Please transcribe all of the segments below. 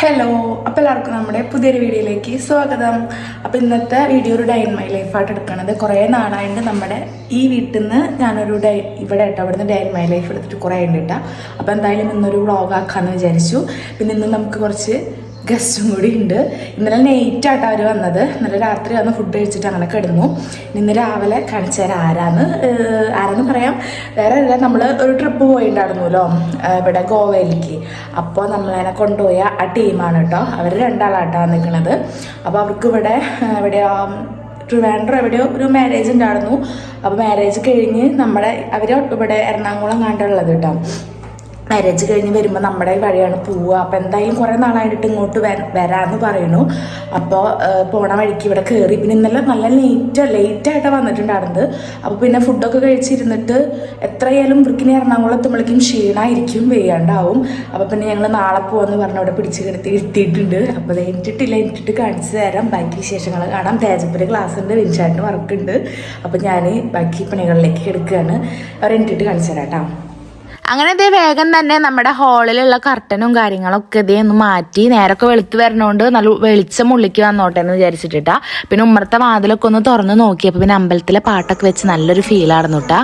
Hello അപ്പോൾ എല്ലാവർക്കും നമ്മുടെ പുതിയൊരു വീഡിയോയിലേക്ക് സ്വാഗതം. അപ്പോൾ ഇന്നത്തെ വീഡിയോ ഒരു ഡൈൻ മൈ ലൈഫായിട്ട് എടുക്കണത് കുറേ നാളായിട്ട് നമ്മുടെ ഈ വീട്ടിൽ നിന്ന് ഞാനൊരു ഡൈ ഇവിടെ കേട്ടോ ഇവിടുന്ന് ഡൈൻ മൈ ലൈഫ് എടുത്തിട്ട് കുറേ ഉണ്ട് കേട്ടോ. അപ്പോൾ എന്തായാലും ഇന്നൊരു വ്ളോഗ് ആക്കാമെന്ന് വിചാരിച്ചു. പിന്നെ ഇന്ന് നമുക്ക് കുറച്ച് ഗസ്റ്റും കൂടി ഉണ്ട്. ഇന്നലെ നെയ്റ്റായിട്ട് അവർ വന്നത്. ഇന്നലെ രാത്രി വന്ന് ഫുഡ് കഴിച്ചിട്ട് അങ്ങനെ കിടന്നു. ഇന്ന് രാവിലെ കാണിച്ചു തരാം ആരാന്ന്. ആരാന്ന് പറയാം. വേറെ അല്ല നമ്മൾ ഒരു ട്രിപ്പ് പോയിട്ടുണ്ടായിരുന്നല്ലോ ഇവിടെ ഗോവയിലേക്ക്. അപ്പോൾ നമ്മളതിനെ കൊണ്ടുപോയ ആ ടീമാണ് കേട്ടോ അവർ രണ്ടാളാട്ടാണ് നിൽക്കുന്നത് അപ്പോൾ അവർക്ക് ഇവിടെ എവിടെയാ ട്രിവാൻഡ്രം എവിടെയോ ഒരു മാരേജ് ഉണ്ടായിരുന്നു അപ്പോൾ മാരേജ് കഴിഞ്ഞ് നമ്മുടെ അവർ ഇവിടെ എറണാകുളം കണ്ടുള്ളത് കേട്ടോ മാരേജ് കഴിഞ്ഞ് വരുമ്പോൾ നമ്മുടെ വഴിയാണ് പോവുക. അപ്പോൾ എന്തായാലും കുറേ നാളായിട്ട് ഇങ്ങോട്ട് വര വരാമെന്ന് പറയുന്നു. അപ്പോൾ പോണ വഴിക്ക് ഇവിടെ കയറി പിന്നെ ഇന്നലെ നല്ല ലേറ്റ് ലേറ്റായിട്ടാണ് വന്നിട്ടുണ്ടായിരുന്നത്. അപ്പോൾ പിന്നെ ഫുഡൊക്കെ കഴിച്ചിരുന്നിട്ട് എത്രയായാലും വൃക്കിനെ എറണാകുളം എത്തുമ്പോഴേക്കും ക്ഷീണമായിരിക്കും വെയ്യാണ്ടാവും. അപ്പോൾ പിന്നെ ഞങ്ങൾ നാളെ പോകാമെന്ന് പറഞ്ഞ് അവിടെ പിടിച്ച് കിടത്തി ഇരുത്തിയിട്ടുണ്ട്. അപ്പോൾ അത് എന്നിട്ട് കാണിച്ചു തരാം. ബാക്കി വിശേഷങ്ങൾ കാണാം. തേജപ്പുര ക്ലാസ് ഉണ്ട് വിൻചാട്ടിന് വർക്കുണ്ട് അപ്പോൾ ഞാൻ ബാക്കി പണികളിലേക്ക് എടുക്കുകയാണ്. അവർ ഇട്ടിട്ട് കാണിച്ചു തരാം കേട്ടോ. അങ്ങനെ ഇതേ വേഗം തന്നെ നമ്മുടെ ഹാളിലുള്ള കർട്ടനും കാര്യങ്ങളൊക്കെ ഇതേ ഒന്ന് മാറ്റി നേരൊക്കെ വെളുത്ത് വരണോണ്ട് നല്ല വെളിച്ചം ഉള്ളിക്ക് വന്നോട്ടെ എന്ന് വിചാരിച്ചിട്ടാ പിന്നെ ഉമ്മറത്തെ വാതിലൊക്കെ ഒന്ന് തുറന്ന് നോക്കിയപ്പോൾ പിന്നെ അമ്പലത്തിലെ പാട്ടൊക്കെ വെച്ച് നല്ലൊരു ഫീൽ ആയിരുന്നു കേട്ടാ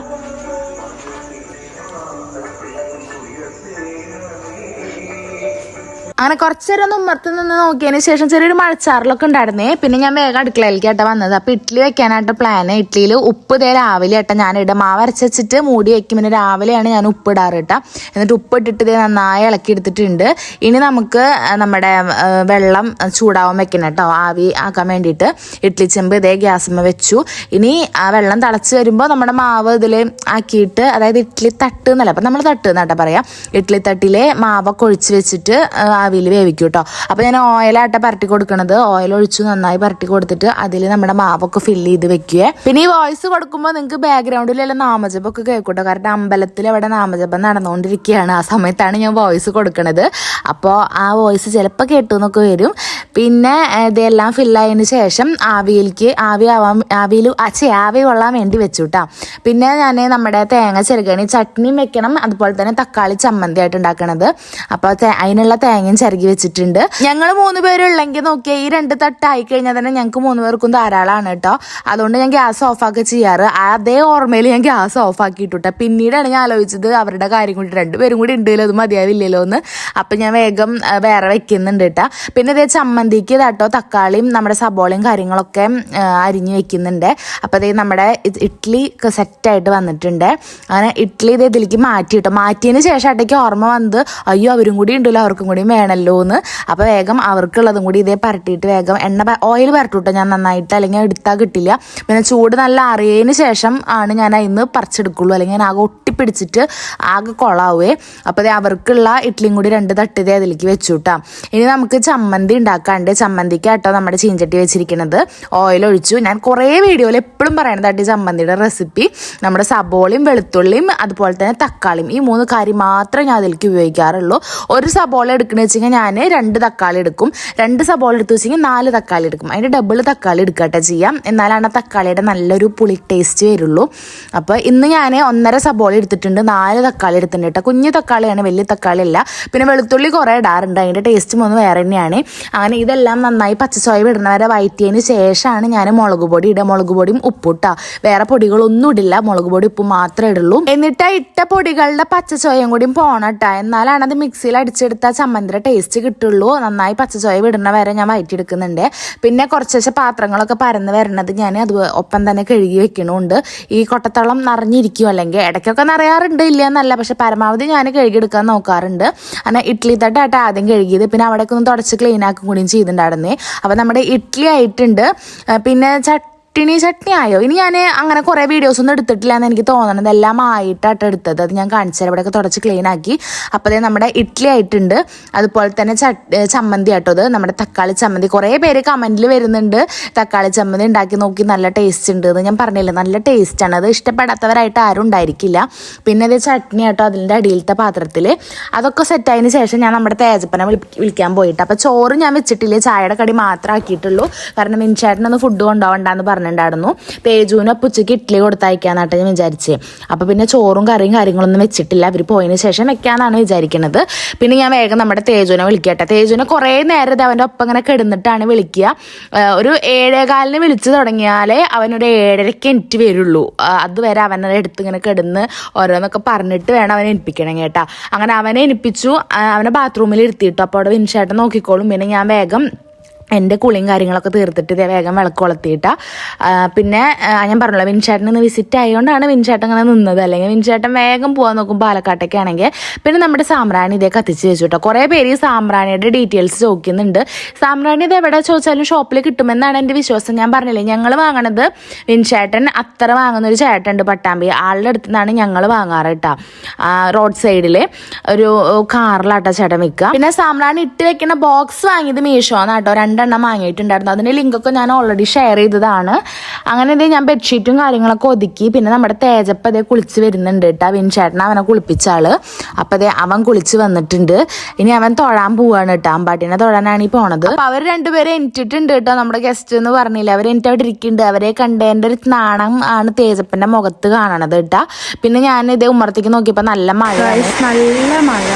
അങ്ങനെ കുറച്ചു നേരം ഒന്ന് ഉമ്മർത്ത് നിന്ന് നോക്കിയതിന് ശേഷം ചെറിയൊരു മഴച്ചാറിലൊക്കെ ഉണ്ടായിരുന്നേ. പിന്നെ ഞാൻ വേഗം അടുക്കളയിലേക്ക് ആയിട്ട് വന്നത്. അപ്പൊ ഇഡ്ഡലി വെക്കാനായിട്ട് പ്ലാന് ഇഡ്ഡലിയിൽ ഉപ്പ് ഇതേ രാവിലെ ഏട്ടാ ഞാൻ ഇടും മാവ് അരച്ചുവെച്ചിട്ട് മൂടി വെക്കും. പിന്നെ രാവിലെയാണ് ഞാൻ ഉപ്പ് ഇടാറ് എന്നിട്ട് ഉപ്പ് ഇട്ടിട്ട് ഇതേ നന്നായി ഇളക്കി എടുത്തിട്ടുണ്ട്. ഇനി നമുക്ക് നമ്മുടെ വെള്ളം ചൂടാവാൻ വെക്കണം കേട്ടോ. ആവി ആക്കാൻ വേണ്ടിയിട്ട്. ഇഡ്ഡലി ചെമ്പ് ഇതേ ഗ്യാസമ്മ വെച്ചു. ഇനി ആ വെള്ളം തിളച്ച് വരുമ്പോൾ നമ്മുടെ മാവ് ഇതിൽ ആക്കിയിട്ട് അതായത് ഇഡ്ഡലി തട്ട് എന്നല്ല അപ്പം നമ്മൾ തട്ട് എന്നാട്ടാ പറയാം. ഇഡ്ഡലി തട്ടിലെ മാവൊക്കെ ഒഴിച്ച് വെച്ചിട്ട് ആവിയിൽ വേവിക്കും കേട്ടോ അപ്പോൾ ഞാൻ ഓയിലാട്ട പരട്ടി കൊടുക്കണത്. ഓയിൽ ഒഴിച്ച് നന്നായി പരട്ടി കൊടുത്തിട്ട് അതിൽ നമ്മുടെ മാവൊക്കെ ഫില്ല് ചെയ്ത് വെക്കുക പിന്നെ ഈ വോയിസ് കൊടുക്കുമ്പോൾ നിങ്ങൾക്ക് ബാക്ക്ഗ്രൗണ്ടിലെല്ലാം നാമജപമൊക്കെ കേൾക്കൂട്ടോ. കാരണം അമ്പലത്തിൽ അവിടെ നാമജപം നടന്നുകൊണ്ടിരിക്കുകയാണ്. ആ സമയത്താണ് ഞാൻ വോയിസ് കൊടുക്കണത്. അപ്പോൾ ആ വോയിസ് ചിലപ്പോൾ കേട്ടു എന്നൊക്കെ വരും. പിന്നെ ഇതെല്ലാം ഫില്ലായതിന് ശേഷം ആവിയിലേക്ക് ആവി ആവാൻ ആവിയിൽ ചേ ആവി കൊള്ളാൻ വേണ്ടി വെച്ചു കേട്ടോ പിന്നെ ഞാൻ നമ്മുടെ തേങ്ങ ചെറുകണി ചട്നിയും വെക്കണം. അതുപോലെ തന്നെ തക്കാളി ചമ്മന്തി ആയിട്ട് ഉണ്ടാക്കണത് അപ്പോൾ അതിനുള്ള അതിനുള്ള തേങ്ങയും ചിരകി വെച്ചിട്ടുണ്ട്. ഞങ്ങൾ മൂന്ന് പേരുള്ളെങ്കിൽ നോക്കിയാൽ ഈ രണ്ട് തട്ടായി കഴിഞ്ഞാൽ തന്നെ ഞങ്ങൾക്ക് മൂന്ന് പേർക്കും ധാരാളമാണ് കേട്ടോ. അതുകൊണ്ട് ഞാൻ ഗ്യാസ് ഓഫാക്കി ചെയ്യാറ്. അതേ ഓർമ്മയിൽ ഞാൻ ഗ്യാസ് ഓഫ് ആക്കിയിട്ടുട്ടോ പിന്നീടാണ് ഞാൻ ആലോചിച്ചത് അവരുടെ കാര്യം കൂടി രണ്ടുപേരും കൂടി ഉണ്ടല്ലോ അത് മതിയാവില്ലല്ലോ എന്ന്. അപ്പം ഞാൻ വേഗം വേറെ വെക്കുന്നുണ്ട് കേട്ടോ പിന്നെ ഇതേ ചമ്മന്തിക്ക് ഇതാട്ടോ തക്കാളിയും നമ്മുടെ സബോളയും കാര്യങ്ങളൊക്കെ അരിഞ്ഞു വെക്കുന്നുണ്ട്. അപ്പോൾ ഇതേ നമ്മുടെ ഇഡ്ഡലി സെറ്റായിട്ട് വന്നിട്ടുണ്ട്. അങ്ങനെ ഇഡ്ഡലി ഇതേ ഇതിലേക്ക് മാറ്റി കേട്ടോ മാറ്റിയതിന് ശേഷം അട്ടയ്ക്ക് ഓർമ്മ വന്നത് അയ്യോ അവരും കൂടി ഉണ്ടല്ലോ അവർക്കും കൂടി വേണമല്ലോ എന്ന് അപ്പോൾ വേഗം അവർക്കുള്ളതും കൂടി ഇതേ പരട്ടിയിട്ട് വേഗം എണ്ണ ഓയിൽ പരട്ടൂട്ടോ ഞാൻ നന്നായിട്ട് അല്ലെങ്കിൽ എടുത്താൽ കിട്ടില്ല. പിന്നെ ചൂട് നല്ല അറിയതിന് ശേഷം ആണ് ഞാൻ അതിന്ന് പറിച്ചെടുക്കുള്ളൂ. അല്ലെങ്കിൽ ഞാൻ ആകെ ഒട്ടിപ്പിടിച്ചിട്ട് ആകെ കൊളാവേ. അപ്പോൾ ദേ അവർക്കുള്ള ഇഡ്ഡലിയും കൂടി രണ്ട് തട്ടിത് അതിലേക്ക് വെച്ചു ഇനി നമുക്ക് ചമ്മന്തി ഉണ്ടാക്കാണ്ട്. ചമ്മന്തിക്ക് കേട്ടോ നമ്മുടെ ചീഞ്ചട്ടി വെച്ചിരിക്കുന്നത് ഓയിൽ ഒഴിച്ചു. ഞാൻ കുറേ വീഡിയോയിൽ എപ്പോഴും പറയണതായിട്ട് ചമ്മന്തിയുടെ റെസിപ്പി നമ്മുടെ സബോളയും വെളുത്തുള്ളിയും അതുപോലെ തന്നെ തക്കാളിയും. ഈ മൂന്ന് കാര്യം മാത്രമേ ഞാൻ അതിലേക്ക് ഉപയോഗിക്കാറുള്ളൂ. ഒരു സബോള എടുക്കണമെന്ന് വെച്ചെങ്കിൽ ഞാൻ രണ്ട് തക്കാളി എടുക്കും. രണ്ട് സബോള എടുത്ത് വെച്ചെങ്കിൽ നാല് തക്കാളി എടുക്കും. അതിന്റെ ഡബിൾ തക്കാളി എടുക്കട്ടെ ചെയ്യാം. എന്നാലാണ് ആ തക്കാളിയുടെ നല്ലൊരു പുളി ടേസ്റ്റ് വരുള്ളൂ. അപ്പോൾ ഇന്ന് ഞാൻ ഒന്നര സബോള എടുത്തിട്ടുണ്ട്. നാല് തക്കാളി എടുത്തിട്ടുണ്ട് കേട്ടോ കുഞ്ഞു തക്കാളിയാണ് വലിയ തക്കാളി അല്ല പിന്നെ വെളുത്തുള്ളി കുറേ ഇടാറുണ്ട്. അതിന്റെ ടേസ്റ്റും ഒന്ന് വേറെ തന്നെയാണ്. അങ്ങനെ ഇതെല്ലാം നന്നായി പച്ചസോയ ഇടുന്ന വരെ വയറ്റിയതിന് ശേഷമാണ് ഞാൻ മുളക് പൊടി ഇടുക മുളക് പൊടിയും ഉപ്പിട്ടാ വേറെ പൊടികളൊന്നും ഇടില്ല. മുളക് പൊടി ഉപ്പ് മാത്രമേ ഇടുള്ളൂ. എന്നിട്ട് ഇട്ട പൊടികളുടെ പച്ചച്ചോയും കൂടിയും പോണട്ടാ എന്നാലാണ് അത് മിക്സിയിൽ അടിച്ചെടുത്ത ചമ്മന്തിയുടെ ടേസ്റ്റ് കിട്ടുള്ളൂ. നന്നായി പച്ചച്ചോയ വിടുന്ന വരെ ഞാൻ വയറ്റിയെടുക്കുന്നുണ്ട്. പിന്നെ കുറച്ച് പാത്രങ്ങളൊക്കെ പരന്ന് വരുന്നത് ഞാൻ അത് ഒപ്പം തന്നെ കഴുകി വെക്കണമുണ്ട് ഈ കൊട്ടത്തോളം നിറഞ്ഞിരിക്കും. അല്ലെങ്കിൽ ഇടയ്ക്കൊക്കെ നിറയാറുണ്ട് ഇല്ല എന്നല്ല പക്ഷെ പരമാവധി ഞാൻ കഴുകിയെടുക്കാൻ നോക്കാറുണ്ട്. അങ്ങനെ ഇഡ്ഡലി തട്ടായിട്ട് ആദ്യം കഴുകിയത്. പിന്നെ അവിടെയൊക്കെ ഒന്ന് തുടച്ച് ക്ലീൻ ആക്കും കൂടിയും ചെയ്തിട്ടുണ്ടായിരുന്നേ. അപ്പോൾ നമ്മുടെ ഇഡ്ഡലി ആയിട്ടുണ്ട്. പിന്നെ ചട്ട ചട്ടിണി ചട്നി ആയോ ഇനി ഞാൻ അങ്ങനെ കുറേ വീഡിയോസ് ഒന്നും എടുത്തിട്ടില്ല എന്ന് എനിക്ക് തോന്നണത് എല്ലാം ആയിട്ടാട്ട് എടുത്തത്. അത് ഞാൻ കാണിച്ചുതരാം ഇവിടെയൊക്കെ തുടച്ച് ക്ലീൻ ആക്കി. അപ്പോൾ നമ്മുടെ ഇഡ്ഡലി ആയിട്ടുണ്ട്. അതുപോലെ തന്നെ ചമ്മന്തി ആട്ടോ അത് നമ്മുടെ തക്കാളി ചമ്മന്തി. കുറേ പേര് കമന്റിൽ വരുന്നുണ്ട്. തക്കാളി ചമ്മന്തി ഉണ്ടാക്കി നോക്കി നല്ല ടേസ്റ്റ് ഉണ്ട് എന്ന് ഞാൻ പറഞ്ഞില്ലേ? നല്ല ടേസ്റ്റാണ് അത് ഇഷ്ടപ്പെടാത്തവരായിട്ട് ആരും ഉണ്ടായിരിക്കില്ല. പിന്നെ ഇത് ചട്നി ആട്ടോ അതിന്റെ അടിയിലത്തെ പാത്രത്തിൽ അതൊക്കെ സെറ്റായതിന് ശേഷം ഞാൻ നമ്മുടെ തേജപ്പനെ വിളി വിളിക്കാൻ പോയിട്ട്. അപ്പോൾ ചോറ് ഞാൻ വെച്ചിട്ടില്ല? ചായയുടെ കടി മാത്രം ആക്കിയിട്ടുള്ളൂ. കാരണം മിനിച്ചേട്ടനൊന്ന് ഫുഡ് കൊണ്ടുപോകണ്ടെന്ന് പറഞ്ഞു പറഞ്ഞിട്ടുണ്ടായിരുന്നു. പേജുവിന് അപ്പം ഉച്ചയ്ക്ക് ഇഡ്ഡലി കൊടുത്തയക്കാന്നാട്ടെ ഞാൻ വിചാരിച്ചത് അപ്പോൾ പിന്നെ ചോറും കറിയും കാര്യങ്ങളൊന്നും വെച്ചിട്ടില്ല. അവർ പോയതിന് ശേഷം വെക്കാന്നാണ് വിചാരിക്കുന്നത് പിന്നെ ഞാൻ വേഗം നമ്മുടെ തേജുവിനെ വിളിക്കട്ടെ. തേജുവിനെ കുറേ നേരം അവന്റെ ഒപ്പം ഇങ്ങനെ കിടന്നിട്ടാണ് വിളിക്കുക. ഒരു ഏഴേകാലിന് വിളിച്ചു തുടങ്ങിയാലേ അവനൊരു ഏഴരയ്ക്ക് എനിക്ക് വരുള്ളൂ. അതുവരെ അവനെ എടുത്ത് ഇങ്ങനെ കിടന്ന് ഓരോന്നൊക്കെ പറഞ്ഞിട്ട് വേണം അവനെ എനിപ്പിക്കണം കേട്ടാ. അങ്ങനെ അവനെ എനിപ്പിച്ചു അവനെ ബാത്റൂമിൽ ഇരുത്തിയിട്ടു. അപ്പോൾ അവിടെ വിൻഷേട്ടൻ നോക്കിക്കോളും. പിന്നെ ഞാൻ വേഗം എന്റെ കുളിയും കാര്യങ്ങളൊക്കെ തീർത്തിട്ട് ഇതേ വേഗം വിളക്ക് കൊളുത്തിയിട്ട. പിന്നെ ഞാൻ പറഞ്ഞല്ലോ വിൻചേട്ടൻ ഇന്ന് വിസിറ്റ് ആയതുകൊണ്ടാണ് വിൻചേട്ടൻ അങ്ങനെ നിന്നത്. അല്ലെങ്കിൽ വിൻചേട്ടൻ വേഗം പോകാൻ നോക്കും പാലക്കാട്ടൊക്കെ ആണെങ്കിൽ പിന്നെ നമ്മുടെ സാമ്പ്രാണി ഇതേ കത്തിച്ച് വെച്ചു കേട്ടോ കുറേ പേര് ഈ സാമ്പ്രാണിയുടെ ഡീറ്റെയിൽസ് ചോദിക്കുന്നുണ്ട്. സാമ്പ്രാണി ഇത് എവിടെ ചോദിച്ചാലും ഷോപ്പിൽ കിട്ടുമെന്നാണ് എന്റെ വിശ്വാസം. ഞാൻ പറഞ്ഞില്ലേ ഞങ്ങൾ വാങ്ങണത് വിൻചേട്ടൻ അത്ര വാങ്ങുന്ന ഒരു ചേട്ടനുണ്ട് പട്ടാമ്പി. ആളുടെ അടുത്ത് നിന്നാണ് ഞങ്ങൾ വാങ്ങാറ് കേട്ടോ. റോഡ് സൈഡിൽ ഒരു കാറിലാട്ടോ ചേട്ടൻ വിൽക്കുക. പിന്നെ സാമ്പ്രാണി ഇട്ട് വെക്കുന്ന ബോക്സ് വാങ്ങിയത് മീഷോന്നാട്ടോ. രണ്ടെണ്ണം വാങ്ങിയിട്ടുണ്ടായിരുന്നു. അതിന്റെ ലിങ്കൊക്കെ ഞാൻ ഓൾറെഡി ഷെയർ ചെയ്തതാണ്. അങ്ങനെ ഇതേ ഞാൻ ബെഡ്ഷീറ്റും കാര്യങ്ങളൊക്കെ ഒതുക്കി. പിന്നെ നമ്മുടെ തേജപ്പ അതേ കുളിച്ച് വരുന്നുണ്ട് കേട്ടോ ചേട്ടൻ അവനെ കുളിപ്പിച്ച അപ്പം അതേ അവൻ കുളിച്ച് വന്നിട്ടുണ്ട്. ഇനി അവൻ തൊഴാൻ പോവാണ് കേട്ടോ അമ്പാട്ടിനെ തൊഴാനാണ് ഈ പോണത്. അപ്പം അവർ രണ്ടുപേരെ എനിറ്റിട്ടുണ്ട് കേട്ടോ നമ്മുടെ ഗസ്റ്റ് എന്ന് പറഞ്ഞില്ല. അവർ എനിക്ക് അവിടെ ഇരിക്കുന്നുണ്ട്. അവരെ കണ്ടതിന്റെ ഒരു നാണം ആണ് തേജപ്പന്റെ മുഖത്ത് കാണണത് കേട്ടോ പിന്നെ ഞാൻ ഇതേ ഉമ്മറത്തേക്ക് നോക്കിയപ്പോൾ നല്ല മഴ നല്ല മഴ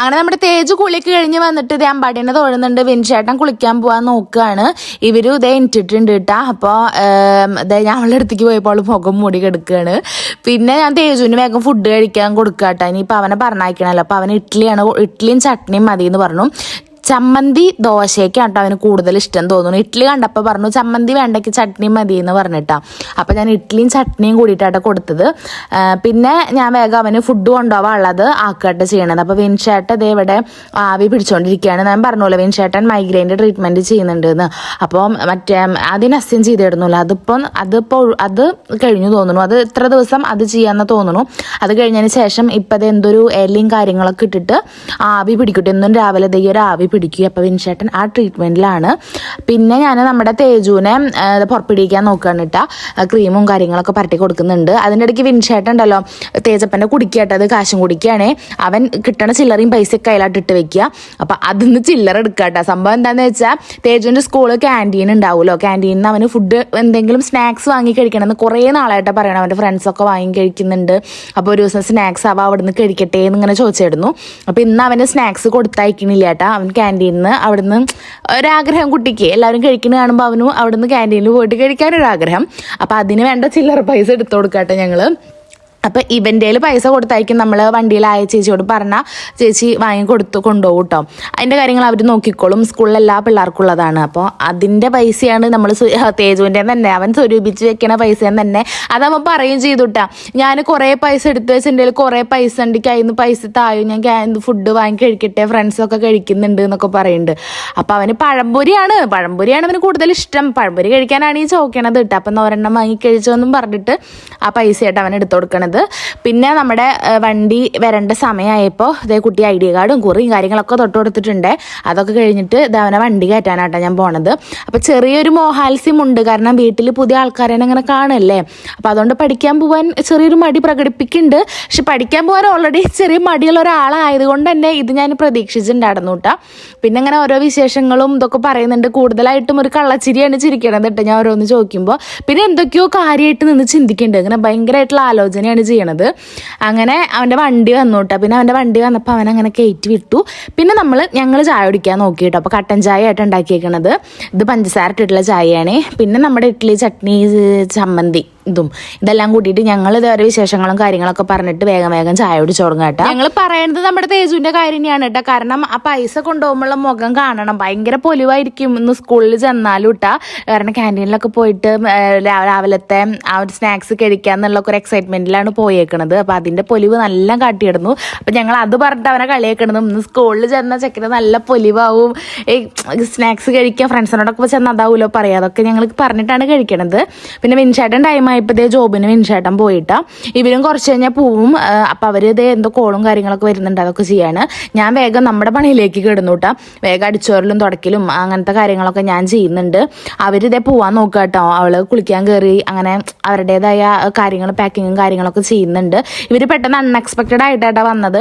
അങ്ങനെ നമ്മുടെ തേജ് കുളിക്ക് കഴിഞ്ഞ് വന്നിട്ട് ഇതേ അമ്പാടിനെ തൊഴുന്നുണ്ട്. വിൻചേട്ടൻ കുളിക്കാൻ പോവാൻ നോക്കുകയാണ് ഇവരും ഇതേ ഇട്ടിട്ടുണ്ട് കേട്ടാ അപ്പോൾ ഇതേ ഞാൻ അവളുടെ അടുത്തേക്ക് പോയപ്പോൾ മുഖം മൂടി കിടക്കുകയാണ് പിന്നെ ഞാൻ തേജുവിന് വേഗം ഫുഡ് കഴിക്കാൻ കൊടുക്കാട്ടാ. കേട്ടോ ഇനിയിപ്പോൾ അവനെ പറഞ്ഞയക്കണല്ലോ. അപ്പോൾ അവന് ഇഡ്ഡലിയാണ് ഇഡ്ഡലിയും ചട്നിയും മതി എന്ന് പറഞ്ഞു. ചമ്മന്തി ദോശയ്ക്കാണ് കേട്ടോ അവന് കൂടുതൽ ഇഷ്ടം തോന്നുന്നു. ഇഡ്ഡലി കണ്ടപ്പോൾ പറഞ്ഞു ചമ്മന്തി വേണ്ടയ്ക്ക് ചട്നി മതി എന്ന് പറഞ്ഞിട്ടാ. അപ്പോൾ ഞാൻ ഇഡ്ഡലിയും ചട്നിയും കൂടിയിട്ടാണ് കൊടുത്തത്. പിന്നെ ഞാൻ വേഗം അവന് ഫുഡ് കൊണ്ടുപോകാൻ ഉള്ളത് ആക്കട്ടെ ചെയ്യണത്. അപ്പോൾ വിൻഷേട്ടൻ ഇതേ ഇവിടെ ആവി പിടിച്ചുകൊണ്ടിരിക്കുകയാണ് ഞാൻ പറഞ്ഞല്ലോ വിൻഷേട്ടൻ മൈഗ്രെയിന്റെ ട്രീറ്റ്മെന്റ് ചെയ്യുന്നുണ്ട് എന്ന് അപ്പോൾ മറ്റേ അതിന് അസ്യം ചെയ്തിടുന്നില്ല അതിപ്പം അതിപ്പോൾ അത് കഴിഞ്ഞു തോന്നുന്നു. അത് ഇത്ര ദിവസം അത് ചെയ്യാമെന്ന് തോന്നുന്നു. അത് കഴിഞ്ഞതിന് ശേഷം ഇപ്പം അത് എന്തൊരു എലിയും കാര്യങ്ങളൊക്കെ ഇട്ടിട്ട് ആവി പിടിക്കട്ടെ. എന്നും രാവിലെ ദൈ ഒരു ആവി പിടിക്കുക. അപ്പോൾ വിൻഷേട്ടൻ ആ ട്രീറ്റ്മെന്റിലാണ് പിന്നെ ഞാൻ നമ്മുടെ തേജുവിനെ പുറപ്പിടിക്കാൻ നോക്കുകയാണ് കേട്ടോ ക്രീമും കാര്യങ്ങളൊക്കെ പരട്ടി കൊടുക്കുന്നുണ്ട്. അതിന്റെ ഇടയ്ക്ക് വിൻഷേട്ടൻ ഉണ്ടല്ലോ തേജപ്പന്റെ കുടിക്കട്ടത് കാശും കുടിക്കുകയാണേ. അവൻ കിട്ടണ ചില്ലറയും പൈസ കയ്യിലായിട്ട് ഇട്ട് വെക്കുക. അപ്പോൾ അതിന്ന് ചില്ലറ എടുക്കുക കേട്ടോ സംഭവം എന്താണെന്ന് വെച്ചാൽ തേജുവിന്റെ സ്കൂൾ ക്യാന്റീൻ ഉണ്ടാവുമല്ലോ ക്യാന്റീനിൽ നിന്ന് അവന് ഫുഡ് എന്തെങ്കിലും സ്നാക്സ് വാങ്ങി കഴിക്കണമെന്ന് കുറേ നാളായിട്ട് പറയണം. അവന്റെ ഫ്രണ്ട്സൊക്കെ വാങ്ങി കഴിക്കുന്നുണ്ട്. അപ്പോൾ ഒരു ദിവസം സ്നാക്സ് ആവാം അവിടെ നിന്ന് കഴിക്കട്ടെ എന്ന് ഇങ്ങനെ ചോദിച്ചായിരുന്നു അപ്പോൾ ഇന്ന് അവന് സ്നാക്സ് കൊടുത്തയക്കണില്ല ചേട്ടാ അവൻ ക്യാന്റീനിൽ നിന്ന് അവിടുന്ന് ഒരാഗ്രഹം കുട്ടിക്ക്. എല്ലാവരും കഴിക്കുന്ന കാണുമ്പോൾ അവനും അവിടുന്ന് ക്യാന്റീനിൽ പോയിട്ട് കഴിക്കാനൊരാഗ്രഹം. അപ്പോൾ അതിന് വേണ്ട ചില്ലറ പൈസ എടുത്തു കൊടുക്കട്ടെ ഞങ്ങൾ അപ്പം ഇവന്റെയിൽ പൈസ കൊടുത്തായിരിക്കും നമ്മൾ വണ്ടിയിൽ ആയ ചേച്ചിയോട് പറഞ്ഞാൽ ചേച്ചി വാങ്ങി കൊടുത്ത് കൊണ്ടുപോകും കേട്ടോ അതിന്റെ കാര്യങ്ങൾ അവർ നോക്കിക്കോളും. സ്കൂളിൽ എല്ലാ പിള്ളേർക്കുള്ളതാണ് അപ്പോൾ അതിന്റെ പൈസയാണ് നമ്മൾ തേജുവിന്റെ തന്നെ. അവൻ സ്വരൂപിച്ച് വെക്കണ പൈസ തന്നെ. അതവൻ പറയും ചെയ്തു കേട്ടാ ഞാൻ കുറേ പൈസ എടുത്ത് വെച്ചിന്റെ കുറേ പൈസ ഉണ്ട് കയ്യിൽ പൈസ തായും ഞാൻ ഫുഡ് വാങ്ങി കഴിക്കട്ടെ ഫ്രണ്ട്സൊക്കെ കഴിക്കുന്നുണ്ട് എന്നൊക്കെ പറയുന്നുണ്ട്. അപ്പോൾ അവന് പഴംപൊരിയാണ്. പഴംപൊരിയാണ് അവന് കൂടുതൽ ഇഷ്ടം. പഴംപൊരി കഴിക്കാനാണ് ഈ ചോക്കണത് കേട്ടോ അപ്പം ഒരെണ്ണം വാങ്ങി കഴിച്ചോന്നും പറഞ്ഞിട്ട് ആ പൈസയായിട്ട് അവൻ എടുത്തു കൊടുക്കണത്. പിന്നെ നമ്മുടെ വണ്ടി വരേണ്ട സമയമായപ്പോൾ ഇതേ കുട്ടി ഐ ഡി കാർഡും കുറിയും കാര്യങ്ങളൊക്കെ തൊട്ട് കൊടുത്തിട്ടുണ്ട് അതൊക്കെ കഴിഞ്ഞിട്ട് ഇതവനെ വണ്ടി കയറ്റാനായിട്ടാണ് ഞാൻ പോണത്. അപ്പോൾ ചെറിയൊരു മോഹാത്സ്യമുണ്ട് കാരണം വീട്ടിൽ പുതിയ ആൾക്കാരെ അങ്ങനെ കാണല്ലേ? അപ്പോൾ അതുകൊണ്ട് പഠിക്കാൻ പോകാൻ ചെറിയൊരു മടി പ്രകടിപ്പിക്കുന്നുണ്ട്. പക്ഷെ പഠിക്കാൻ പോകാൻ ഓൾറെഡി ചെറിയ മടിയുള്ള ഒരാളായതുകൊണ്ട് തന്നെ ഇത് ഞാൻ പ്രതീക്ഷിച്ചിട്ടുണ്ടായിരുന്നു കേട്ടോ. പിന്നെ അങ്ങനെ ഓരോ വിശേഷങ്ങളും ഇതൊക്കെ പറയുന്നുണ്ട്. കൂടുതലായിട്ടും ഒരു കള്ളച്ചിരിയാണ് ചിരിക്കണത് കേട്ടോ ഞാൻ ഓരോന്ന് ചോദിക്കുമ്പോൾ പിന്നെ എന്തൊക്കെയോ കാര്യമായിട്ട് നിന്ന് ചിന്തിക്കുന്നുണ്ട്. അങ്ങനെ ഭയങ്കരമായിട്ടുള്ള ആലോചനയാണ് ചെയ്യണത്. അങ്ങനെ അവന്റെ വണ്ടി വന്നു കേട്ടോ പിന്നെ അവന്റെ വണ്ടി വന്നപ്പോൾ അവൻ അങ്ങനെ കയറ്റി വിട്ടു. പിന്നെ നമ്മൾ ഞങ്ങൾ ചായ കുടിക്കാൻ നോക്കി കേട്ടോ അപ്പോൾ കട്ടൻ ചായ ആയിട്ട് ഉണ്ടാക്കിയേക്കണത്. ഇത് പഞ്ചസാര ഇട്ടിട്ടുള്ള ചായയാണ്. പിന്നെ നമ്മുടെ ഇഡ്ഡലി ചട്നി ചമ്മന്തി. ഇതും. ഇതെല്ലാം കൂട്ടിയിട്ട് ഞങ്ങൾ ഓരോ വിശേഷങ്ങളും കാര്യങ്ങളൊക്കെ പറഞ്ഞിട്ട് വേഗം വേഗം ചായ കുടിച്ചു തുടങ്ങുക കേട്ടോ. ഞങ്ങൾ പറയുന്നത് നമ്മുടെ തേജുവിന്റെ കാര്യം തന്നെയാണ് കേട്ടോ. കാരണം ആ പൈസ കൊണ്ടുപോകുമ്പോഴുള്ള മുഖം കാണണം. ഭയങ്കര പൊലിവായിരിക്കും ഇന്ന് സ്കൂളിൽ ചെന്നാലും ഇട്ടാ കാരണം ക്യാന്റീനിലൊക്കെ പോയിട്ട് രാവിലത്തെ ആ ഒരു സ്നാക്സ് കഴിക്കുക എന്നുള്ള ഒരു എക്സൈറ്റ്മെന്റിലാണ് പോയേക്കണത്. അപ്പൊ അതിന്റെ പൊലിവ് നല്ല കാട്ടിയിടുന്നു. അപ്പൊ ഞങ്ങൾ അത് പറഞ്ഞിട്ട് അവനെ കളിയേക്കണതും ഇന്ന് സ്കൂളിൽ ചെന്ന ചെക്കന് നല്ല പൊലിവാവും. സ്നാക്സ് കഴിക്കാൻ ഫ്രണ്ട്സിനോടൊക്കെ ചെന്ന് അതാവുമല്ലോ പറയാം. അതൊക്കെ ഞങ്ങൾ പറഞ്ഞിട്ടാണ് കഴിക്കണത്. പിന്നെ വിൻചേട്ടൻ ടൈം സമയമായപ്പോൾ ഇതേ ജോബിന് വിൻഷേട്ടൻ പോയിട്ടാ. ഇവരും കുറച്ച് കഴിഞ്ഞാൽ പോവും. ആ, അപ്പൊ അവർ ഇതേ എന്തോ കോളും കാര്യങ്ങളൊക്കെ വരുന്നുണ്ട് അതൊക്കെ ചെയ്യാണ് ഞാൻ വേഗം നമ്മുടെ പണിയിലേക്ക് കിടന്നുട്ടാ. വേഗം അടിച്ചോറിലും തുടക്കിലും അങ്ങനത്തെ കാര്യങ്ങളൊക്കെ ഞാൻ ചെയ്യുന്നുണ്ട്. അവരിതേ പോവാൻ നോക്കുക കേട്ടോ അവൾ കുളിക്കാൻ കയറി അങ്ങനെ അവരുടേതായ കാര്യങ്ങൾ പാക്കിങ്ങും കാര്യങ്ങളൊക്കെ ചെയ്യുന്നുണ്ട്. ഇവർ പെട്ടെന്ന് അൺഎക്സ്പെക്റ്റഡ് ആയിട്ടാണ് വന്നത്.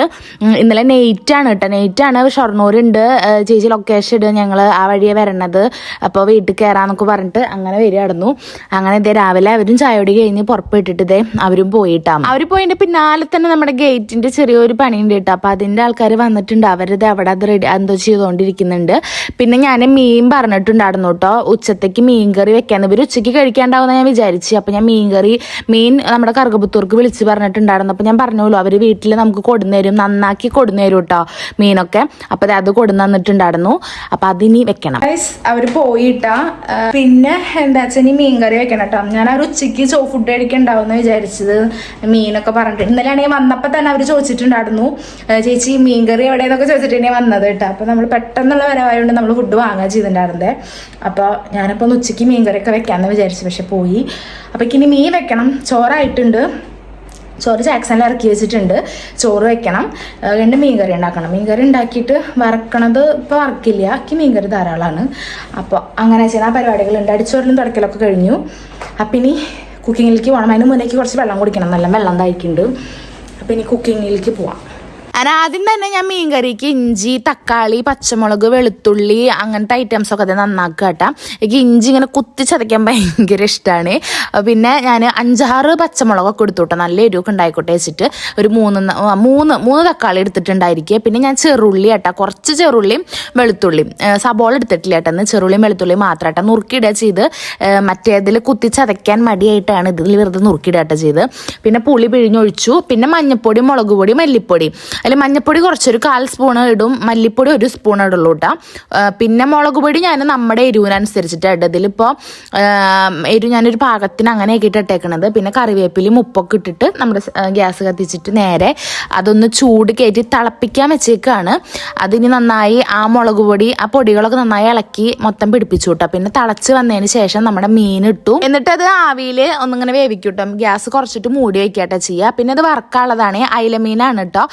ഇന്നലെ നെയ്റ്റ് ആണ് കേട്ടോ നെയ്റ്റ് ആണ് ഷൊർണൂരുണ്ട്. ചേച്ചി ലൊക്കേഷൻ ഇടുക ഞങ്ങൾ ആ വഴിയെ വരണത്. അപ്പോൾ വീട്ടിൽ കയറാന്നൊക്കെ പറഞ്ഞിട്ട് അങ്ങനെ വരികയായിരുന്നു. അങ്ങനെ ഇതേ രാവിലെ അവരും ചായയോടി കഴിഞ്ഞ് പുറപ്പെട്ടിട്ട് ഇതേ അവരും പോയിട്ടാ. അവർ പോയിന്റെ പിന്നാലെ തന്നെ നമ്മുടെ ഗേറ്റിന്റെ ചെറിയൊരു പണിയുണ്ട് കേട്ടോ. അപ്പൊ അതിന്റെ ആൾക്കാർ വന്നിട്ടുണ്ട്. അവരത് അവിടെ അത് റെഡി എന്തോ ചെയ്തുകൊണ്ടിരിക്കുന്നുണ്ട് പിന്നെ ഞാൻ മീൻ പറഞ്ഞിട്ടുണ്ടായിരുന്നു കേട്ടോ. ഉച്ചത്തേക്ക് മീൻ കറി വെക്കാൻ ഇവർ ഉച്ചയ്ക്ക് കഴിക്കാണ്ടാവുന്ന ഞാൻ വിചാരിച്ചു. അപ്പൊ ഞാൻ മീൻ കറി മീൻ നമ്മുടെ കറുകപുത്തൂർക്ക് വിളിച്ച് പറഞ്ഞിട്ടുണ്ടായിരുന്നു. അപ്പൊ ഞാൻ പറഞ്ഞല്ലോ അവർ വീട്ടിൽ നമുക്ക് കൊടുന്നേരും നന്നാക്കി കൊടുന്നേരും കേട്ടോ മീനൊക്കെ. അപ്പൊ അത് കൊടുന്നിട്ടുണ്ടായിരുന്നു അപ്പൊ അതിനി വെക്കണം. അവർ പോയിട്ടാ. പിന്നെ എന്താ ഇനി മീൻ കറി വെക്കണം കേട്ടോ. ഞാൻ അവർ ഉച്ചയ്ക്ക് ചോ ഫുഡ് കഴിക്കണ്ടാവും എന്ന് വിചാരിച്ചത് മീനൊക്കെ പറഞ്ഞിട്ട്. ഇന്നലെ ആണെങ്കിൽ വന്നപ്പോൾ തന്നെ അവർ ചോദിച്ചിട്ടുണ്ടായിരുന്നു. ചേച്ചി മീൻ കറി എവിടെയെന്നൊക്കെ ചോദിച്ചിട്ടാണ് വന്നത് കേട്ടോ. അപ്പോൾ നമ്മൾ പെട്ടെന്നുള്ള വരവായതുകൊണ്ട് നമ്മൾ ഫുഡ് വാങ്ങാൻ ചെയ്തിട്ടുണ്ടായിരുന്നേ. അപ്പോൾ ഞാനിപ്പോൾ ഒന്ന് ഉച്ചയ്ക്ക് മീൻ കറിയൊക്കെ വെക്കാമെന്ന് വിചാരിച്ചു പക്ഷെ പോയി. അപ്പോൾ ഇനി മീൻ വെക്കണം. ചോറായിട്ടുണ്ട്. ചോറ് ചാക്സനിൽ ഇറക്കി വെച്ചിട്ടുണ്ട്. ചോറ് വെക്കണം. രണ്ട് മീൻകറി ഉണ്ടാക്കണം. മീൻകറി ഉണ്ടാക്കിയിട്ട് വറക്കണത് ഇപ്പോൾ വറക്കില്ല. എനിക്ക് മീൻകറി ധാരാളമാണ് അപ്പോൾ അങ്ങനെ ചെയ്യുന്ന പരിപാടികളുണ്ട്. അടിച്ചോറിലും തുടക്കലൊക്കെ കഴിഞ്ഞു. അപ്പം ഇനി കുക്കിങ്ങിലേക്ക് പോകണം അതിന് മുന്നേക്ക് കുറച്ച് വെള്ളം കുടിക്കണം. നല്ല വെള്ളം തായിക്കുന്നുണ്ട് അപ്പം ഇനി കുക്കിങ്ങിലേക്ക് പോവാം. ഞാൻ ആദ്യം തന്നെ ഞാൻ മീൻകറിക്ക് ഇഞ്ചി തക്കാളി പച്ചമുളക് വെളുത്തുള്ളി അങ്ങനത്തെ ഐറ്റംസ് ഒക്കെ നന്നാക്കുക കേട്ടോ. എനിക്ക് ഇഞ്ചി ഇങ്ങനെ കുത്തി ചതയ്ക്കാൻ ഭയങ്കര ഇഷ്ടമാണ് പിന്നെ ഞാൻ അഞ്ചാറ് പച്ചമുളകൊക്കെ എടുത്തു നല്ല എരിവൊക്കെ ഉണ്ടായിക്കോട്ടെ വെച്ചിട്ട്. ഒരു മൂന്ന് മൂന്ന് മൂന്ന് തക്കാളി എടുത്തിട്ടുണ്ടായിരിക്കുക. പിന്നെ ഞാൻ ചെറുള്ളി കേട്ടോ. കുറച്ച് ചെറുള്ളിയും വെളുത്തുള്ളിയും. സബോള എടുത്തിട്ടില്ല കേട്ടോ. എന്ന് ചെറുള്ളിയും വെളുത്തുള്ളിയും മാത്രം കേട്ടോ. നുറുക്കിയിടുക ചെയ്ത് മറ്റേതിൽ കുത്തി ചതയ്ക്കാൻ മടിയായിട്ടാണ് ഇതിൽ വെറുതെ നുറുക്കിയിടുക കേട്ടോ ചെയ്ത്. പിന്നെ പുളി പിഴിഞ്ഞൊഴിച്ചു. പിന്നെ മഞ്ഞപ്പൊടി മുളക് പൊടി മല്ലിപ്പൊടി. അതിൽ മഞ്ഞപ്പൊടി കുറച്ചൊരു കാൽ സ്പൂൺ ഇടും. മല്ലിപ്പൊടി ഒരു സ്പൂൺ ഇടുള്ളൂ കേട്ടോ പിന്നെ മുളക് പൊടി ഞാൻ നമ്മുടെ എരിവിനനുസരിച്ചിട്ടാണ് ഇതിലിപ്പോൾ എരിവ് ഞാനൊരു പാകത്തിന് അങ്ങനെയൊക്കെ ഇട്ടേക്കണത്. പിന്നെ കറിവേപ്പിലയും ഉപ്പൊക്കെ ഇട്ടിട്ട് നമ്മുടെ ഗ്യാസ് കത്തിച്ചിട്ട് നേരെ അതൊന്ന് ചൂട് കയറ്റി തിളപ്പിക്കാൻ വെച്ചേക്കാണ്. അതിന് നന്നായി ആ മുളക് പൊടി ആ പൊടികളൊക്കെ നന്നായി ഇളക്കി മൊത്തം പിടിപ്പിച്ചു കേട്ടോ പിന്നെ തിളച്ച് വന്നതിന് ശേഷം നമ്മുടെ മീൻ ഇട്ടു. എന്നിട്ട് അത് ആവിയിൽ ഒന്നിങ്ങനെ വേവിക്കൂട്ടോ. ഗ്യാസ് കുറച്ചിട്ട് മൂടി വയ്ക്കാട്ടോ ചെയ്യുക പിന്നെ അത് വറക്കാനുള്ളതാണ്. അയില മീനാണ് കേട്ടോ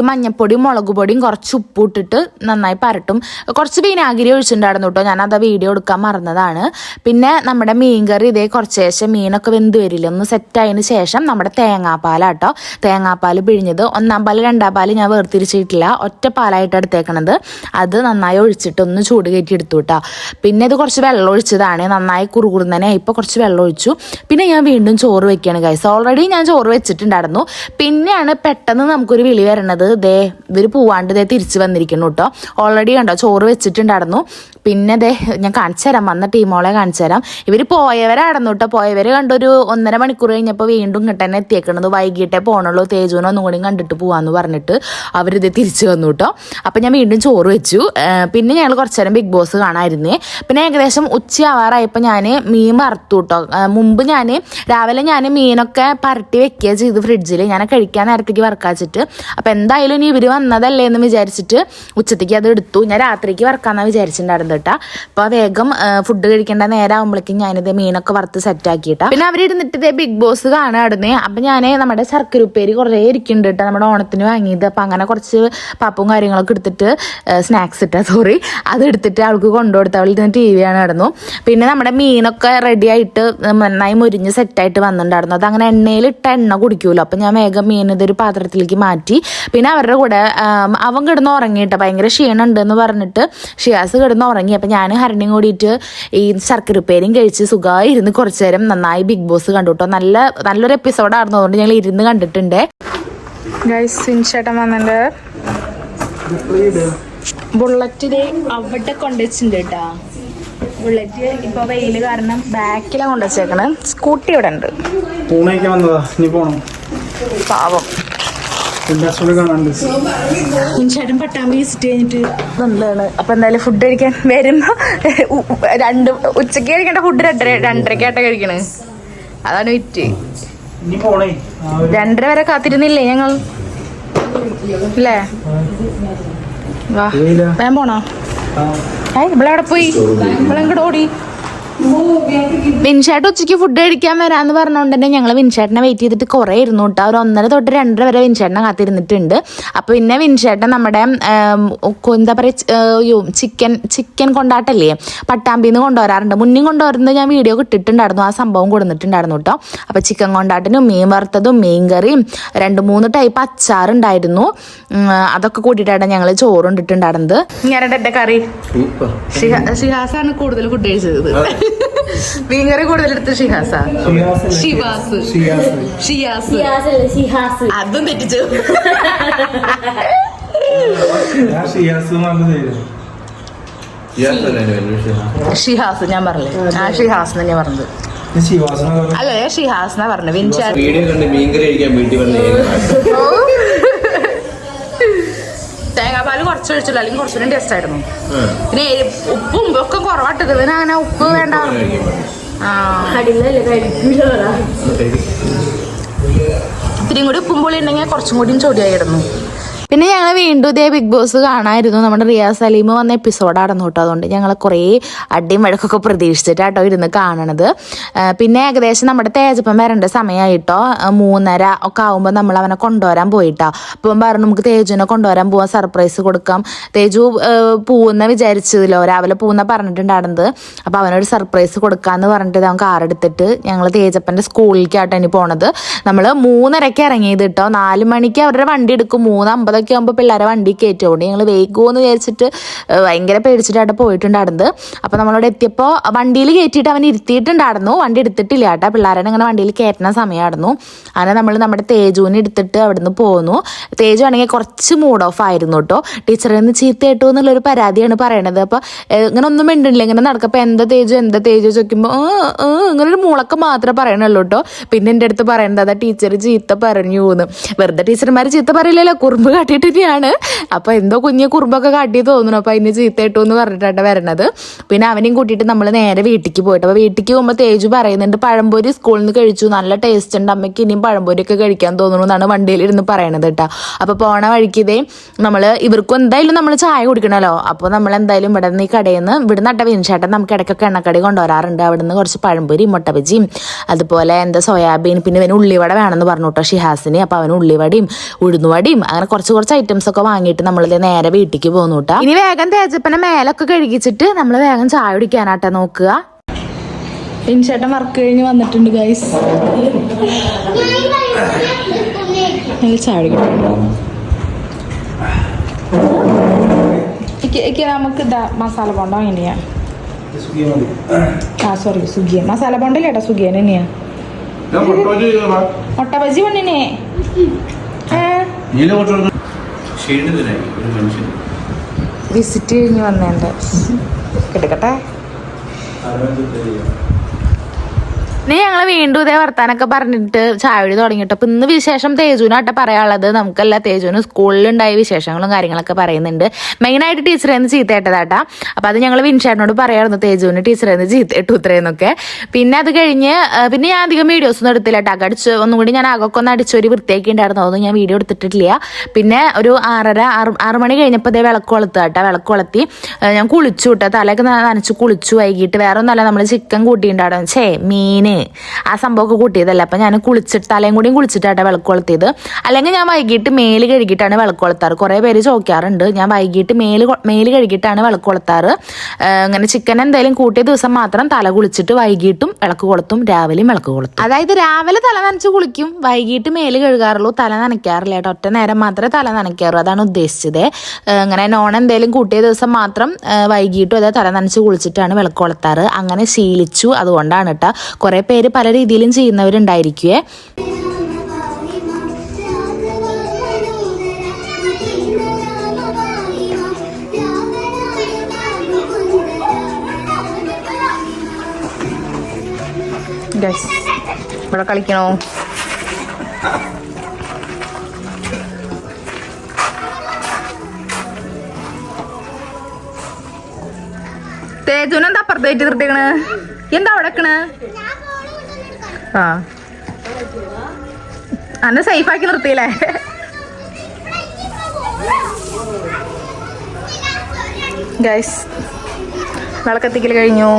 അതിലേക്ക് മഞ്ഞപ്പൊടിയും മുളക് പൊടിയും കുറച്ച് ഉപ്പ് ഇട്ടിട്ട് നന്നായി പരട്ടും. കുറച്ച് വിനാഗിരി ഒഴിച്ചിട്ടുണ്ടായിരുന്നു കേട്ടോ. ആ വീഡിയോ എടുക്കാൻ മറന്നതാണ്. പിന്നെ നമ്മുടെ മീൻ കറി ഇതേ കുറച്ച് ശേഷം മീനൊക്കെ വെന്ത് വരില്ല ഒന്ന് സെറ്റ് ആയതിന് ശേഷം നമ്മുടെ തേങ്ങാപ്പാലാട്ടോ തേങ്ങാപ്പാൽ പിഴിഞ്ഞത് ഒന്നാം പാൽ രണ്ടാം പാൽ ഞാൻ വേർതിരിച്ചിട്ടില്ല. ഒറ്റ പാലായിട്ട് എടുത്തേക്കണത്. അത് നന്നായി ഒഴിച്ചിട്ട് ഒന്ന് ചൂട് കയറ്റി എടുത്തു കേട്ടോ. പിന്നെ ഇത് കുറച്ച് വെള്ളം ഒഴിച്ചതാണ്. നന്നായി കുറുകുറുന്നനെ ഇപ്പോൾ കുറച്ച് വെള്ളം ഒഴിച്ചു. പിന്നെ ഞാൻ വീണ്ടും ചോറ് വെക്കുകയാണ് ഗൈസ് ഓൾറെഡി ഞാൻ ചോറ് വെച്ചിട്ടുണ്ടായിരുന്നു. പിന്നെയാണ് പെട്ടെന്ന് നമുക്കൊരു വിളി വരണത്. ദേ ഇവർ പോവാണ്ട് ദേ തിരിച്ചു വന്നിരിക്കുന്നു കേട്ടോ ഓൾറെഡി കണ്ടോ ചോറ് വെച്ചിട്ടുണ്ടായിരുന്നു. പിന്നെ ദേ ഞാൻ കാണിച്ചു തരാം വന്ന ടീമോളെ കാണിച്ചു തരാം. ഇവർ പോയവരായിരുന്നു കേട്ടോ പോയവർ കണ്ടൊരു ഒന്നര മണിക്കൂർ കഴിഞ്ഞപ്പോൾ വീണ്ടും കിട്ടാൻ എത്തിയേക്കണത് വൈകിട്ടേ പോകണുള്ളൂ തേജുവിനെ ഒന്നും കൂടി കണ്ടിട്ട് പോവാന്ന് പറഞ്ഞിട്ട് അവരിത് തിരിച്ചു വന്നു കേട്ടോ അപ്പം ഞാൻ വീണ്ടും ചോറ് വെച്ചു. പിന്നെ ഞങ്ങൾ കുറച്ചു നേരം ബിഗ് ബോസ് കാണാമായിരുന്നേ പിന്നെ ഏകദേശം ഉച്ചയാവാറായപ്പോൾ ഞാൻ മീൻ വറുത്തു കേട്ടോ മുമ്പ് ഞാൻ രാവിലെ ഞാൻ മീനൊക്കെ പരട്ടി വെക്കുക ചെയ്ത് ഫ്രിഡ്ജിൽ ഞാൻ കഴിക്കാൻ നേരത്തേക്ക് വറക്കാച്ചിട്ട് അപ്പം എന്തായാലും ഇനി ഇവർ വന്നതല്ലേ എന്ന് വിചാരിച്ചിട്ട് ഉച്ചത്തേക്ക് അത് എടുത്തു. ഞാൻ രാത്രിക്ക് വറക്കാന്നാ വിചാരിച്ചിട്ടുണ്ടായിരുന്നു കേട്ടോ. അപ്പോൾ വേഗം ഫുഡ് കഴിക്കേണ്ട നേരം ആകുമ്പോഴേക്കും ഞാനിത് മീനൊക്കെ വറുത്ത് സെറ്റ് ആക്കിയിട്ടാ. പിന്നെ അവരിരുന്നിട്ട് ഇതേ ബിഗ് ബോസ് കാണാടുന്നേ അപ്പം ഞാൻ നമ്മുടെ ശർക്കര ഉപ്പേരി കുറേ ഇരിക്കുന്നുണ്ട് കേട്ടോ നമ്മുടെ ഓണത്തിന് വാങ്ങിയത്. അപ്പം അങ്ങനെ കുറച്ച് പപ്പും കാര്യങ്ങളൊക്കെ എടുത്തിട്ട് സ്നാക്സ് ഇട്ടാ സോറി അത് എടുത്തിട്ട് അവൾക്ക് കൊണ്ടുകൊടുത്ത് അവൾ ഇരുന്ന് ടി വി ആണ് പിന്നെ നമ്മുടെ മീനൊക്കെ റെഡി ആയിട്ട് നന്നായി മുരിഞ്ഞ് സെറ്റായിട്ട് വന്നിട്ടുണ്ടായിരുന്നു. അത് അങ്ങനെ എണ്ണയിലിട്ട എണ്ണ കുടിക്കുമല്ലോ അപ്പം ഞാൻ വേഗം മീൻ ഇതൊരു പാത്രത്തിലേക്ക് മാറ്റി. പിന്നെ അവരുടെ കൂടെ അവൻ കിടന്ന് ഉറങ്ങിയിട്ട് ഭയങ്കര ക്ഷീണമുണ്ട് എന്ന് പറഞ്ഞിട്ട് ഷിയാസ് കിടന്ന് ഉറങ്ങി. അപ്പം ഞാൻ ഹരണിയും കൂടിയിട്ട് ഈ ശർക്കര ഉപ്പേരിയും കഴിച്ച് സുഖമായി ഇരുന്ന് കുറച്ചു നേരം നന്നായി ബിഗ് ബോസ് കണ്ടു കേട്ടോ നല്ല നല്ലൊരു എപ്പിസോഡായിരുന്നു അതുകൊണ്ട് ഞങ്ങൾ ഇരുന്ന് കണ്ടിട്ടുണ്ട്. വന്നിട്ട് ബുള്ളറ്റിൽ അവിടെ കൊണ്ടുവച്ചിട്ടുണ്ട് കേട്ടാ. ബുള്ളറ്റ് ഇപ്പൊ വെയിൽ കാരണം ബാക്കിലാണ് കൊണ്ടുവച്ചേക്കണേ. സ്കൂട്ടി ഇവിടെ ഉണ്ട്. പാവം. ചേട്ടൻ പട്ടാമ്പി വിസിറ്റ് കഴിഞ്ഞിട്ട് വന്നതാണ് അപ്പൊ എന്തായാലും ഫുഡ് കഴിക്കാൻ വരുമ്പോ രണ്ട് ഉച്ചയ്ക്ക് കഴിക്കേണ്ട ഫുഡ് രണ്ടര രണ്ടരക്കായിട്ട് കഴിക്കണ്. അതാണ് വിറ്റ്. ഇനി പോണേ. രണ്ടര വരെ കാത്തിരുന്നില്ലേ ഞങ്ങൾ? അല്ലേ വാ. വേഗം പോണോ? ഏ ഇവിടെ പോയി? ഇങ്ങോട്ട് ഓടി? വിൻഷേട്ട് ഉച്ചയ്ക്ക് ഫുഡ് കഴിക്കാൻ വരാന്ന് പറഞ്ഞുകൊണ്ട് തന്നെ ഞങ്ങൾ വിൻഷേട്ടനെ വെയിറ്റ് ചെയ്തിട്ട് കുറേ ഇരുന്നു കേട്ടോ ഒരു ഒന്നര തൊട്ട് രണ്ടര വരെ വിൻഷേട്ടനെ കാത്തിരുന്നിട്ടുണ്ട്. അപ്പോൾ പിന്നെ വിൻഷേട്ടൻ നമ്മുടെ എന്താ പറയുക ചിക്കൻ ചിക്കൻ കൊണ്ടാട്ടല്ലേ പട്ടാമ്പിന്ന് കൊണ്ടുവരാറുണ്ട്. മുന്നേ കൊണ്ടുവരുന്നത് ഞാൻ വീഡിയോ കിട്ടിയിട്ടുണ്ടായിരുന്നു ആ സംഭവം കൊടുത്തിട്ടുണ്ടായിരുന്നു കേട്ടോ അപ്പോൾ ചിക്കൻ കൊണ്ടാട്ടിനും മീൻ വറുത്തതും മീൻ കറിയും രണ്ട് മൂന്ന് ടൈപ്പ് അച്ചാറുണ്ടായിരുന്നു. അതൊക്കെ കൂട്ടിയിട്ടാണ് ഞങ്ങൾ ചോറ് കൊണ്ടിട്ടുണ്ടായിരുന്നത്. ഞാനുണ്ട് കറി. ശിഹാസാണ് ഷിഹാസാണ് കൂടുതൽ ഫുഡ് കഴിച്ചത്. മീൻകറി കൂടുതൽ എടുത്ത് ഷിഹാസ. ഷിവാസ്. ഷിയാസ്. അതും തെറ്റിച്ചു. ഷിഹാസ് ഞാൻ പറഞ്ഞു ആ ഷിഹാസ് തന്നെ പറഞ്ഞത്. അല്ലേ ഷിഹാസ് എന്നാ പറഞ്ഞു വിൻചാ വീഡിയോ കണ്ട് മീൻകറി കഴിക്കാൻ വീട്ടിൽ വന്ന് കുറച്ച് ഒഴിച്ചില്ല അല്ലെങ്കിൽ കുറച്ചുകൂടി ടേസ്റ്റ് ആയിരുന്നു. പിന്നെ ഉപ്പും ഒക്കെ കുറവാട്ട്. ഇതിന് അങ്ങനെ ഉപ്പ് വേണ്ട. ഇത്തിരിയും കൂടി ഉപ്പും പുളി ഉണ്ടെങ്കിൽ കുറച്ചും കൂടിയും ചൊടിയായിരുന്നു. പിന്നെ ഞങ്ങൾ വീണ്ടും ഇതേ ബിഗ് ബോസ് കാണാമായിരുന്നു നമ്മുടെ റിയാസ് സലീം വന്ന എപ്പിസോഡായിരുന്നു കേട്ടോ. അതുകൊണ്ട് ഞങ്ങൾ കുറേ അടിയും വഴക്കൊക്കെ പ്രതീക്ഷിച്ചിട്ടാട്ടോ ഇരുന്ന് കാണണത്. പിന്നെ ഏകദേശം നമ്മുടെ തേജപ്പം വരേണ്ട സമയമായിട്ടോ മൂന്നര ഒക്കെ ആകുമ്പോൾ നമ്മൾ അവനെ കൊണ്ടുവരാൻ പോയിട്ടോ. അപ്പം പറഞ്ഞു നമുക്ക് തേജുവിനെ കൊണ്ടുവരാൻ പോവാൻ സർപ്രൈസ് കൊടുക്കാം. തേജു പോകുന്ന വിചാരിച്ചതിലോ രാവിലെ പോകുന്ന പറഞ്ഞിട്ടുണ്ടായിരുന്നത്. അപ്പോൾ അവനൊരു സർപ്രൈസ് കൊടുക്കാന്ന് പറഞ്ഞിട്ട് അവൻ കാറെടുത്തിട്ട് ഞങ്ങൾ തേജപ്പന്റെ സ്കൂളിലേക്കാട്ടോ ഇനി പോണത്. നമ്മൾ മൂന്നരയ്ക്ക് ഇറങ്ങിയത് കേട്ടോ. നാല് മണിക്ക് അവരുടെ വണ്ടി എടുക്കും. മൂന്ന് അമ്പതൊക്കെ ആകുമ്പോൾ പിള്ളേരെ വണ്ടി കയറ്റുകൊണ്ട് ഞങ്ങൾ വേഗമെന്ന് വിചാരിച്ചിട്ട് ഭയങ്കര പേടിച്ചിട്ടാണ് പോയിട്ടുണ്ടായിരുന്നത്. അപ്പോൾ നമ്മളോട് എത്തിയപ്പോൾ വണ്ടിയിൽ കയറ്റിയിട്ട് അവൻ ഇരുത്തിയിട്ടുണ്ടായിരുന്നു. വണ്ടി എടുത്തിട്ടില്ല കേട്ടോ. പിള്ളേരെ ഇങ്ങനെ വണ്ടിയിൽ കയറ്റുന്ന സമയമായിരുന്നു അങ്ങനെ നമ്മൾ നമ്മുടെ തേജുവിനെ എടുത്തിട്ട് അവിടുന്ന് പോന്നു. തേജു ആണെങ്കിൽ കുറച്ച് മൂഡ് ഓഫ് ആയിരുന്നു കേട്ടോ. ടീച്ചറിൽ നിന്ന് ചീത്ത കേട്ടു എന്നുള്ളൊരു പരാതിയാണ് പറയണത്. അപ്പോൾ ഇങ്ങനെ ഒന്നും മിണ്ടില്ല. ഇങ്ങനെ നടക്കപ്പോൾ എന്താ തേജു? എന്താ തേജു ചോദിക്കുമ്പോൾ ഇങ്ങനെ ഒരു മൂളക്കം മാത്രമേ പറയണുള്ളൂ കേട്ടോ. പിന്നെ എന്റെ അടുത്ത് പറയുന്നത് അതാ ടീച്ചർ ചീത്ത പറഞ്ഞു എന്ന്. വെറുതെ ടീച്ചർമാർ ചീത്ത പറയില്ലല്ലോ. കുറുമ്പ് കാട്ടിയിട്ട് തന്നെയാണ് അപ്പോൾ എന്തോ കുഞ്ഞ് കുറുമ്പൊക്കെ കാട്ടി തോന്നുന്നു. അപ്പോൾ അതിന് ചീത്ത ഇട്ടു എന്ന് പറഞ്ഞിട്ടാണ് വരണത്. പിന്നെ അവനെയും കൂട്ടിയിട്ട് നമ്മൾ നേരെ വീട്ടിലേക്ക് പോയിട്ട്. അപ്പോൾ വീട്ടിലേക്ക് പോകുമ്പോൾ തേജു പറയുന്നുണ്ട് പഴംപൊരി സ്കൂളിൽ നിന്ന് കഴിച്ചു. നല്ല ടേസ്റ്റ് ഉണ്ട്. അമ്മയ്ക്ക് ഇനിയും പഴംപൊരിയൊക്കെ കഴിക്കാൻ തോന്നുന്നു എന്നാണ് വണ്ടിയിൽ ഇരുന്ന് പറയണത് കേട്ടോ. അപ്പോൾ പോണ വഴിക്കിതേ നമ്മൾ ഇവർക്കും എന്തായാലും നമ്മൾ ചായ കുടിക്കണമല്ലോ അപ്പോൾ നമ്മൾ എന്തായാലും ഇവിടെ നിന്ന് ഈ കടയിൽ നിന്ന് ഇവിടെ നട്ട വിൻചേട്ടൻ നമുക്ക് ഇടയ്ക്കൊക്കെ എണ്ണക്കടി കൊണ്ടുവരാറുണ്ട്. അവിടെ നിന്ന് കുറച്ച് പഴംപൊരി മുട്ട ബജിയും അതുപോലെ എന്താ സോയാബീൻ പിന്നെ ഇവന് ഉള്ളിവട വേണമെന്ന് പറഞ്ഞു കേട്ടോ ഷിഹാസിന്. അപ്പോൾ അവന് ഉള്ളിവടയും ഉഴുന്നുവടയും അങ്ങനെ കുറച്ച് കുറച്ച് ഐറ്റംസ് ഒക്കെ വാങ്ങിയിട്ട് നമ്മൾ നേരെ വീട്ടിലേക്ക് പോകുന്നു കേട്ടോ ഇനി വേഗം തേജപ്പനെ മേലൊക്കെ കഴുകിച്ചിട്ട് നമ്മൾ വേഗം ചായ കുടിക്കാനാട്ടെ നോക്കുക. വിൻചേട്ടൻ വർക്ക് കഴിഞ്ഞ് വന്നിട്ടുണ്ട് ഗൈസ് ചായ നമുക്ക് ഇതാ മസാല ബോണ്ട എങ്ങനെയാ ആ സോറി സുഗിയ മസാല ബോണ്ടല്ലേ ഏട്ടാ സുഗിയൻ തന്നെയാ മുട്ട ബജി പണിനെ ക്ഷീണിതനായി ഒരു മനുഷ്യൻ. വിസിറ്റ് കഴിഞ്ഞ് വന്നേണ്ട കിടക്കട്ടെ. ഇനി ഞങ്ങളെ വീണ്ടും ഇതേ വർത്താനൊക്കെ പറഞ്ഞിട്ട് കുടി തുടങ്ങിയിട്ട്. അപ്പം ഇന്ന് വിശേഷം തേജുവിനാട്ടെ പറയാനുള്ളത്. നമുക്കല്ല തേജുവിന് സ്കൂളിലുണ്ടായ വിശേഷങ്ങളും കാര്യങ്ങളൊക്കെ പറയുന്നുണ്ട്. മെയിനായിട്ട് ടീച്ചറെ നിന്ന് ചീത്തയിട്ടതാട്ടാ അപ്പം അത് ഞങ്ങൾ വിൻഷേട്ടനോട് പറയാറുണ്ട് തേജുവിന് ടീച്ചറെ നിന്ന് ഇത്രയെന്നൊക്കെ പിന്നെ അത് കഴിഞ്ഞ് പിന്നെ ഞാൻ അധികം വീഡിയോസ് ഒന്നും എടുത്തില്ല കേട്ടോ അടിച്ച് ഒന്നും കൂടി ഞാൻ അകൊക്കെ ഒന്ന് അടിച്ചൊരു വൃത്തിയാക്കി ഉണ്ടായിരുന്നു. അതൊന്നും ഞാൻ വീഡിയോ എടുത്തിട്ടില്ല. പിന്നെ ഒരു ആറര ആറ് ആറ് മണി കഴിഞ്ഞപ്പോൾ ഇതേ വിളക്ക് കൊളുത്തുക കേട്ടോ വിളക്ക് കൊളുത്തി ഞാൻ കുളിച്ചു കേട്ടോ തലയൊക്കെ നനച്ച് കുളിച്ചു വൈകിട്ട്. വേറെ ഒന്നല്ല നമ്മൾ ചിക്കൻ കൂട്ടിയിട്ടുണ്ടായിരുന്നു. ഛേ മീന്. ആ സംഭവമൊക്കെ കൂട്ടിയതല്ല? അപ്പം ഞാൻ കുളിച്ചിട്ട് തലയും കൂടിയും കുളിച്ചിട്ടാണ് വിളക്ക് കൊളുത്തിയത്. അല്ലെങ്കിൽ ഞാൻ വൈകിട്ട് മേൽ കഴുകിയിട്ടാണ് വിളക്ക് കൊളുത്താറ്. കുറേ പേര് ചോദിക്കാറുണ്ട്. ഞാൻ വൈകിട്ട് മേൽ മേൽ കഴുകിയിട്ടാണ് വിളക്ക് കൊളുത്താറ്. അങ്ങനെ ചിക്കൻ എന്തായാലും കൂട്ടിയ ദിവസം മാത്രം തല കുളിച്ചിട്ട് വൈകിട്ടും വിളക്ക് കൊളുത്തും രാവിലെയും വിളക്ക് കൊളുത്തും. അതായത് രാവിലെ തല നനച്ച് കുളിക്കും. വൈകിട്ട് മേൽ കഴുകാറുള്ളൂ തല നനയ്ക്കാറില്ല കേട്ടോ. ഒറ്റ നേരം മാത്രമേ തല നനയ്ക്കാറൂ. അതാണ് ഉദ്ദേശിച്ചത്. അങ്ങനെ നോൺ എന്തെങ്കിലും കൂട്ടിയ ദിവസം മാത്രം വൈകിട്ടും അതേ തല നനച്ച് കുളിച്ചിട്ടാണ് വിളക്ക് കൊളുത്താറ്. അങ്ങനെ ശീലിച്ചു. അതുകൊണ്ടാണ് കേട്ടോ കുറേ പേര് പല രീതിയിലും ചെയ്യുന്നവരുണ്ടായിരിക്കുവേ. ഗൈസ് ഇവിടെ കളിക്കണോ? തേജുനെന്താ അപ്പുറത്തേറ്റ് നിർത്തിക്കണ്? എന്താ അവിടെ? ആ. അന്ന് സേഫ് ആക്കി നിർത്തിയില്ലേ? ഗൈസ് വിളക്കത്തിക്കൽ കഴിഞ്ഞു.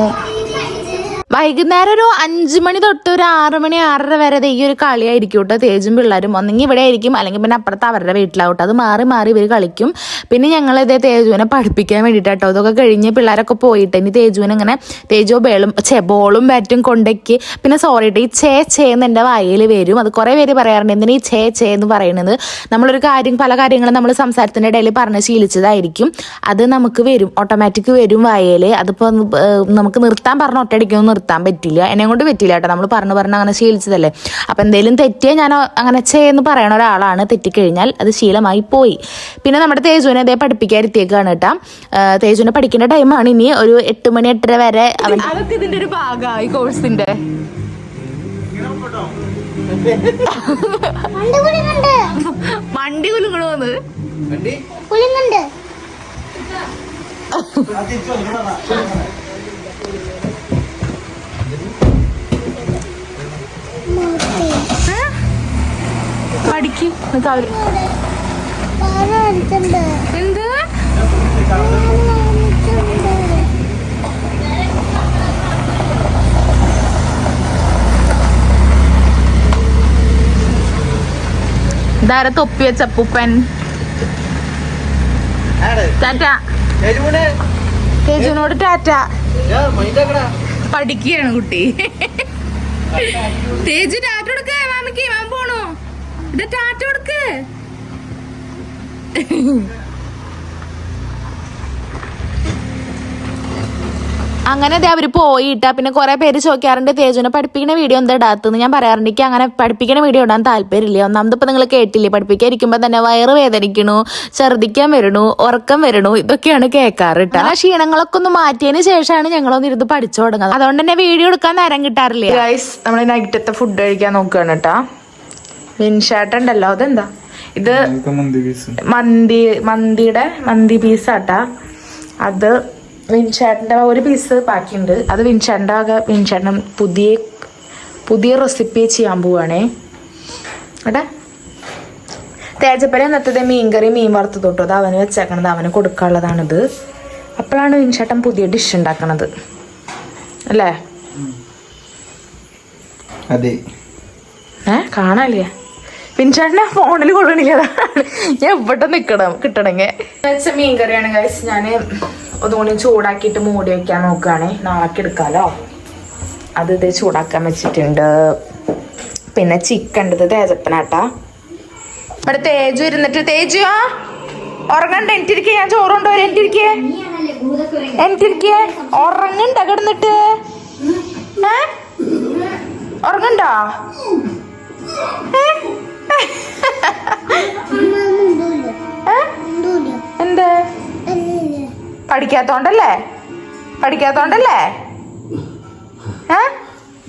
വൈകുന്നേരം ഒരു അഞ്ച് മണി തൊട്ട് ഒരു ആറ് മണി ആറര വരെ ഈ ഒരു കളിയായിരിക്കും കേട്ടോ തേജും പിള്ളേരും. ഒന്നെങ്കിൽ ഇവിടെ ആയിരിക്കും അല്ലെങ്കിൽ പിന്നെ അപ്പുറത്ത് അവരുടെ വീട്ടിലാവട്ടെ അത് മാറി മാറി ഇവർ കളിക്കും. പിന്നെ ഞങ്ങൾ ഇതേ തേജുവിനെ പഠിപ്പിക്കാൻ വേണ്ടിയിട്ട് ഇതൊക്കെ കഴിഞ്ഞ് പിള്ളേരൊക്കെ പോയിട്ട് ഇനി തേജുവിനെ ഇങ്ങനെ തേജോ ബേളും ചെ ബോളും ബാറ്റും കൊണ്ടേക്ക് പിന്നെ സോറി ഈ ചേ ചേ എന്ന് എന്റെ വായിൽ വരും. അത് കുറേ പേര് പറയാറുണ്ട് എന്തിനാ ഈ ചേ ചേ എന്ന് പറയുന്നത് നമ്മളൊരു കാര്യം പല കാര്യങ്ങളും നമ്മൾ സംസാരത്തിന്റെ ഇടയിൽ പറഞ്ഞ് ശീലിച്ചതായിരിക്കും. അത് നമുക്ക് വരും ഓട്ടോമാറ്റിക് വരും വായയിൽ അതിപ്പോൾ നമുക്ക് നിർത്താൻ പറഞ്ഞ ഒറ്റയടിക്കൊന്നും നിർത്താൻ പറ്റില്ല. എന്നെ കൊണ്ട് പറ്റില്ല കേട്ടോ. നമ്മൾ പറഞ്ഞു പറഞ്ഞ് അങ്ങനെ ശീലിച്ചതല്ലേ. അപ്പം എന്തെങ്കിലും തെറ്റിയാൽ ഞാൻ അങ്ങനെ ചെയ്യുന്ന പറയണ ഒരാളാണ് തെറ്റിക്കഴിഞ്ഞാൽ അത് ശീലമായി പോയി. പിന്നെ നമ്മുടെ തേജുവിനെ അതേ പഠിപ്പിക്കാതിരിത്തേക്കാണ് കേട്ടോ. തേജുവിനെ പഠിക്കേണ്ട ടൈമാണ് ഇനി ഒരു എട്ട് മണി എട്ടര വരെ അവൻ അതൊക്കെ ഇതിന്റെ ഒരു ഭാഗമായി കോഴ്സിന്റെ. വണ്ടി കുലുങ്ങണോന്ന് വണ്ടി അവർ എന്ത്? ധാര തൊപ്പി വെച്ച അപ്പൂപ്പൻ? തേജുവിനോട് ടാറ്റ. പഠിക്കുകയാണ് കുട്ടി. തേജു ടാറ്റ കൊടുക്ക് മാമിക്ക് മാം പോണോ. ഇത് ടാറ്റ കൊടുക്ക്. അങ്ങനെ അതെ അവർ പോയിട്ടാ. പിന്നെ കുറെ പേര് ചോദിക്കാറുണ്ട് തേജുനെ പഠിപ്പിക്കുന്ന വീഡിയോ എന്താ ഇടാത്തെന്ന് ഞാൻ പറയാറുണ്ട് എനിക്ക് അങ്ങനെ പഠിപ്പിക്കുന്ന വീഡിയോ ഇടാൻ താല്പര്യമില്ല. ഒന്നാമത് ഇപ്പൊ നിങ്ങൾ കേട്ടില്ലേ പഠിപ്പിക്കാൻ ഇരിക്കുമ്പോ തന്നെ വയറ് വേദനിക്കണു ഛർദിക്കാൻ വരണു ഉറക്കം വരണു ഇതൊക്കെയാണ് കേൾക്കാറ് കേട്ടോ ആ ക്ഷീണങ്ങളൊക്കെ ഒന്ന് മാറ്റിയതിന് ശേഷമാണ് ഞങ്ങളൊന്ന് ഇരുന്ന് പഠിച്ചു തുടങ്ങുന്നത്. അതുകൊണ്ട് തന്നെ വീഡിയോ എടുക്കാൻ നേരം കിട്ടാറില്ല. ഗൈസ് നമ്മൾ നൈറ്റത്തെ ഫുഡ് കഴിക്കാൻ നോക്കുകയാണ് കേട്ടാ വിൻഷാട്ടുണ്ടല്ലോ അതെന്താ? ഇത് മന്തി മന്തിയുടെ മന്തി പീസാട്ടാ അത് വിൻചാട്ടിന്റെ ഒരു പീസ് ബാക്കിയുണ്ട്. അത് വിൻചേട്ടന്റെ ആകെ വിൻചാട്ടൻ പുതിയ പുതിയ റെസിപ്പി ചെയ്യാൻ പോവാണേ. ഏട്ടാ തേജപ്പന ഇന്നത്തെ മീൻകറി മീൻ വറുത്ത് തൊട്ടു അത് അവന് വെച്ചേക്കണത് അവന് കൊടുക്കാനുള്ളതാണിത്. അപ്പോഴാണ് വിൻചാട്ടൻ പുതിയ ഡിഷ് ഉണ്ടാക്കണത്. അല്ലേ? അതെ. ഏ? കാണാല്ലേ പിൻചാട്ടിനെ ഫോണിൽ കൊടുക്കണില്ല അതാണ് ഞാൻ ഇവിടെ നിക്കണം? കിട്ടണമെങ്കിൽ വെച്ച മീൻ കറിയാണ് ഗൈസ് ഞാൻ ഒന്നുകൂടി ചൂടാക്കിയിട്ട് മൂടി വയ്ക്കാൻ നോക്കുകയാണേ. നാളേക്ക് എടുക്കാമല്ലോ അത് ഇത് ചൂടാക്കാൻ വെച്ചിട്ടുണ്ട്. പിന്നെ ചിക്കൻ ഉണ്ടത് തേജപ്പനാട്ടാ. ഇവിടെ തേജു ഇരുന്നിട്ട് തേജു ഉറങ്ങണ്ട എനിക്കിരിക്കേ ഞാൻ ചോറുണ്ടോ എനിക്കിരിക്കേ. എനിക്കിരിക്കേ ഉറങ്ങണ്ട കിടന്നിട്ട്. ഏ? ഉറങ്ങണ്ടോ? എന്ത്? പഠിക്കാത്തോണ്ടല്ലേ? പഠിക്കാത്തോണ്ടല്ലേ? ഏ?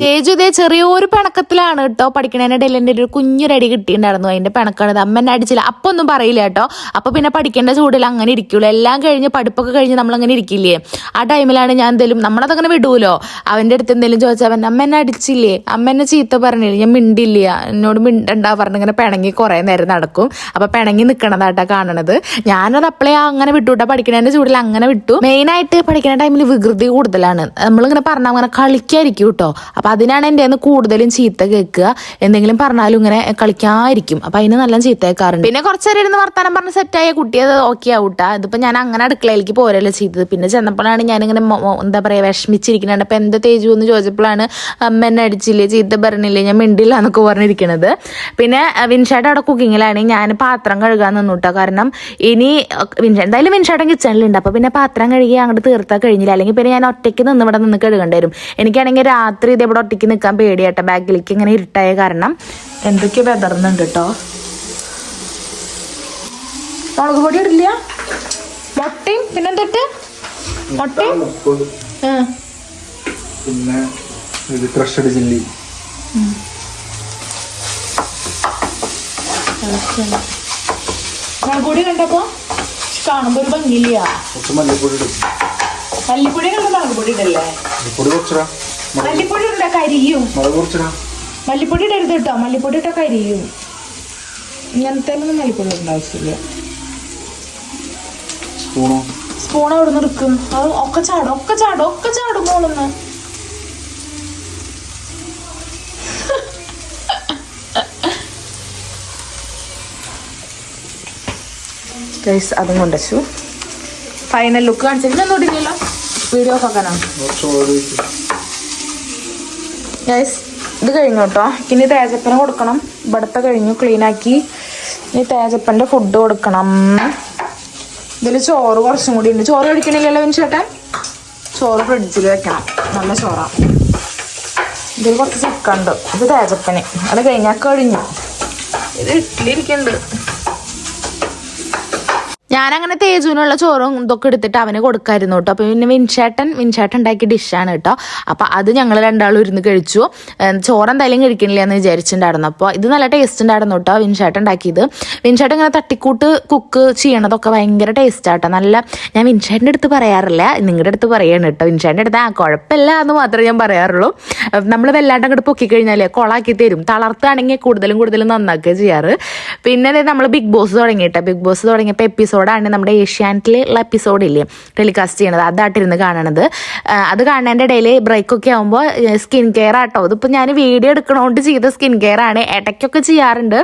ഏജു ഇതേ ചെറിയൊരു പിണക്കത്തിലാണ് കേട്ടോ പഠിക്കണതിനിടയിൽ എന്റെ ഒരു കുഞ്ഞൊരടി കിട്ടിയിട്ടുണ്ടായിരുന്നു. അതിന്റെ പിണക്കാണ് അമ്മ എന്നെ അടിച്ചില്ല. അപ്പൊ ഒന്നും പറയില്ല കേട്ടോ. അപ്പൊ പിന്നെ പഠിക്കേണ്ട ചൂടിൽ അങ്ങനെ ഇരിക്കുള്ളൂ. എല്ലാം കഴിഞ്ഞ് പഠിപ്പൊക്കെ കഴിഞ്ഞ് നമ്മൾ അങ്ങനെ ഇരിക്കില്ലേ? ആ ടൈമിലാണ് ഞാൻ എന്തെങ്കിലും നമ്മളതങ്ങനെ വിടൂലോ? അവന്റെ അടുത്ത് എന്തെങ്കിലും ചോദിച്ചാൽ അവൻ അമ്മ എന്നെ അടിച്ചില്ലേ? അമ്മ എന്നെ ചീത്ത പറഞ്ഞില്ല? ഞാൻ മിണ്ടില്ല. എന്നോട് മിണ്ടണ്ടാ പറഞ്ഞിങ്ങനെ പിണങ്ങി കുറേ നേരം നടക്കും. അപ്പൊ പിണങ്ങി നിക്കണതാട്ടാ കാണണത്. ഞാനത് അപ്പളേ അങ്ങനെ വിട്ടുട്ടാ പഠിക്കണേന്റെ ചൂടിൽ അങ്ങനെ വിട്ടു. മെയിനായിട്ട് പഠിക്കുന്ന ടൈമിൽ വികൃതി കൂടുതലാണ്. നമ്മളിങ്ങനെ പറഞ്ഞാൽ അങ്ങനെ കളിക്കായിരിക്കും കേട്ടോ. അപ്പൊ അതിനാണ് എന്റെ അന്ന് കൂടുതലും ചീത്ത കേൾക്കുക. എന്തെങ്കിലും പറഞ്ഞാലും ഇങ്ങനെ കളിക്കാതിരിക്കും. അപ്പൊ അതിന് നല്ല ചീത്ത കേൾക്കാറുണ്ട്. പിന്നെ കുറച്ചേരം ഇരുന്ന് വർത്താനം പറഞ്ഞ് സെറ്റായ കുട്ടി അത് ഓക്കെ ആവൂട്ടാ. ഇതിപ്പോ ഞാൻ അങ്ങനെ അടുക്കളയിലേക്ക് പോരല്ലോ ചെയ്തത്. പിന്നെ ചെന്നപ്പോഴാണ് ഞാനിങ്ങനെ എന്താ പറയാ വിഷമിച്ചിരിക്കുന്നുണ്ട് അപ്പൊ എന്താ തേജു എന്ന് ചോദിച്ചപ്പോഴാണ് അമ്മ എന്നെ അടിച്ചില്ലേ ചീത്ത പറഞ്ഞില്ലേ ഞാൻ മിണ്ടില്ല എന്നൊക്കെ പറഞ്ഞിരിക്കണത്. പിന്നെ വിൻഷാട്ട് അവിടെ കുക്കിങ്ങിലാണെങ്കിൽ ഞാൻ പാത്രം കഴുകാൻ നിന്നുട്ടോ. കാരണം ഇനി എന്തായാലും വിൻഷാട്ടൻ കിച്ചണിലുണ്ട് അപ്പൊ പിന്നെ പാത്രം കഴുകി അങ്ങോട്ട് തീർത്താൽ കഴിഞ്ഞില്ല. അല്ലെങ്കിൽ പിന്നെ ഞാൻ ഒറ്റയ്ക്ക് നിന്ന് ഇവിടെ നിന്ന് കഴുകേണ്ടി വരും. എനിക്കാണെങ്കിൽ രാത്രി ഇത് ഇവിടെ ഒറ്റയ്ക്ക് നിൽക്കാൻ പേടിയാട്ടെ. ബാഗിലേക്ക് ഇങ്ങനെ ഇരുട്ടായ കാരണം. എന്തൊക്കെയോ വെതർന്നുണ്ട് കേട്ടോ മുളക് പൊടി ഇടില്ല? മുട്ടയും പിന്നെന്തൊട്ട് മുട്ടയും? പിന്നെ ഇത് ക്രഷഡ് ചില്ലി മുളക് പൊടി കണ്ടപ്പോ കാണുമ്പോ ഒരു ഭംഗിയില്ല. മല്ലിപ്പൊടി മല്ലിപ്പൊടി കണ്ട മുളക് പൊടി ഇടല്ലേ? മല്ലിപ്പൊടി ഇട്ടാ കരിയും. മല്ലിപ്പൊടി ഇടരുത് കേട്ടോ. മല്ലിപ്പൊടി ഇട്ടൊക്കെ അരിയും ഇങ്ങനത്തെ ഒന്നും മല്ലിപ്പൊടി ഇടേണ്ട ആവശ്യമില്ല. സ്പൂൺ അവിടെ നിന്ന് എടുക്കും? അത് ഒക്കെ ചാടും ഒക്കെ ചാടും ഒക്കെ ചാടും മോളൊന്ന്. അതും കൊണ്ടു ഫൈനൽ ലുക്ക് കാണിച്ചിട്ട് ഇന്നൊന്നും ഇടില്ലല്ലോ വീഡിയോ ഒക്കെ കാണാം. ഗൈസ് ഇത് കഴിഞ്ഞു കേട്ടോ ഇനി തേജപ്പന കൊടുക്കണം. ഇവിടുത്തെ കഴിഞ്ഞു ക്ലീനാക്കി ഇനി തേജപ്പന്റെ ഫുഡ് കൊടുക്കണം. ഇതിൽ ചോറ് കുറച്ചും കൂടി ഉണ്ട്. ചോറ് കഴിക്കണില്ലല്ലോ വിൻചേട്ടൻ ചോറ് ഫ്രിഡ്ജിൽ വെക്കണം. നല്ല ചോറാണ് ഇതിൽ കുറച്ച് ചിക്കൻ ഉണ്ട്. ഇത് തേജപ്പന്. അത് കഴിഞ്ഞാൽ കഴിഞ്ഞു. ഇത് ഇഡ്ഡലി ഇരിക്കുന്നുണ്ട് ഞാനങ്ങനെ തേജുവിനുള്ള ചോറും ഇതൊക്കെ എടുത്തിട്ട് അവന് കൊടുക്കായിരുന്നു കേട്ടോ. അപ്പോൾ പിന്നെ വിൻചേട്ടൻ വിൻചേട്ടൻ ഉണ്ടാക്കിയ ഡിഷാണ് കേട്ടോ. അപ്പോൾ അത് ഞങ്ങൾ രണ്ടാളും ഇരുന്ന് കഴിച്ചു. ചോറ് എന്തായാലും കഴിക്കണില്ല എന്ന് വിചാരിച്ചിട്ടുണ്ടായിരുന്നു. അപ്പോൾ ഇത് നല്ല ടേസ്റ്റ് ഉണ്ടായിരുന്നു കേട്ടോ വിൻചേട്ടൻ ഉണ്ടാക്കിയത്. വിൻചേട്ടൻ ഇങ്ങനെ തട്ടിക്കൂട്ട് കുക്ക് ചെയ്യണതൊക്കെ ഭയങ്കര ടേസ്റ്റ് ആട്ടോ. നല്ല ഞാൻ വിൻചേട്ടന്റെ അടുത്ത് പറയാറില്ല. നിങ്ങളുടെ അടുത്ത് പറയാണ് കേട്ടോ. വിൻചേട്ടന്റെ അടുത്ത് ആ കുഴപ്പമില്ല എന്ന് മാത്രമേ ഞാൻ പറയാറുള്ളൂ. നമ്മൾ വല്ലാണ്ട് അങ്ങോട്ട് കഴിഞ്ഞാലേ കൊളാക്കി തരും. തളർത്താണെങ്കിൽ കൂടുതലും കൂടുതലും നന്നാക്കുക ചെയ്യാറ്. പിന്നെ നമ്മൾ ബിഗ് ബോസ് തുടങ്ങിയിട്ട് ബിഗ് ബോസ് തുടങ്ങിയപ്പോൾ എപ്പിസോഡാണ് നമ്മുടെ ഏഷ്യാനെറ്റിലുള്ള എപ്പിസോഡ് ഇല്ലേ? ടെലികാസ്റ്റ് ചെയ്യണത്. അതായിട്ടിരുന്ന് കാണണത്. അത് കാണേണ്ട ഇടയിൽ ബ്രേക്കൊക്കെ ആകുമ്പോൾ സ്കിൻ കെയർ ആട്ടോ. ഇതിപ്പോൾ ഞാൻ വീഡിയോ എടുക്കണോണ്ട് ചെയ്ത സ്കിൻ കെയർ ആണ്. ഇടയ്ക്കൊക്കെ ചെയ്യാറുണ്ട്.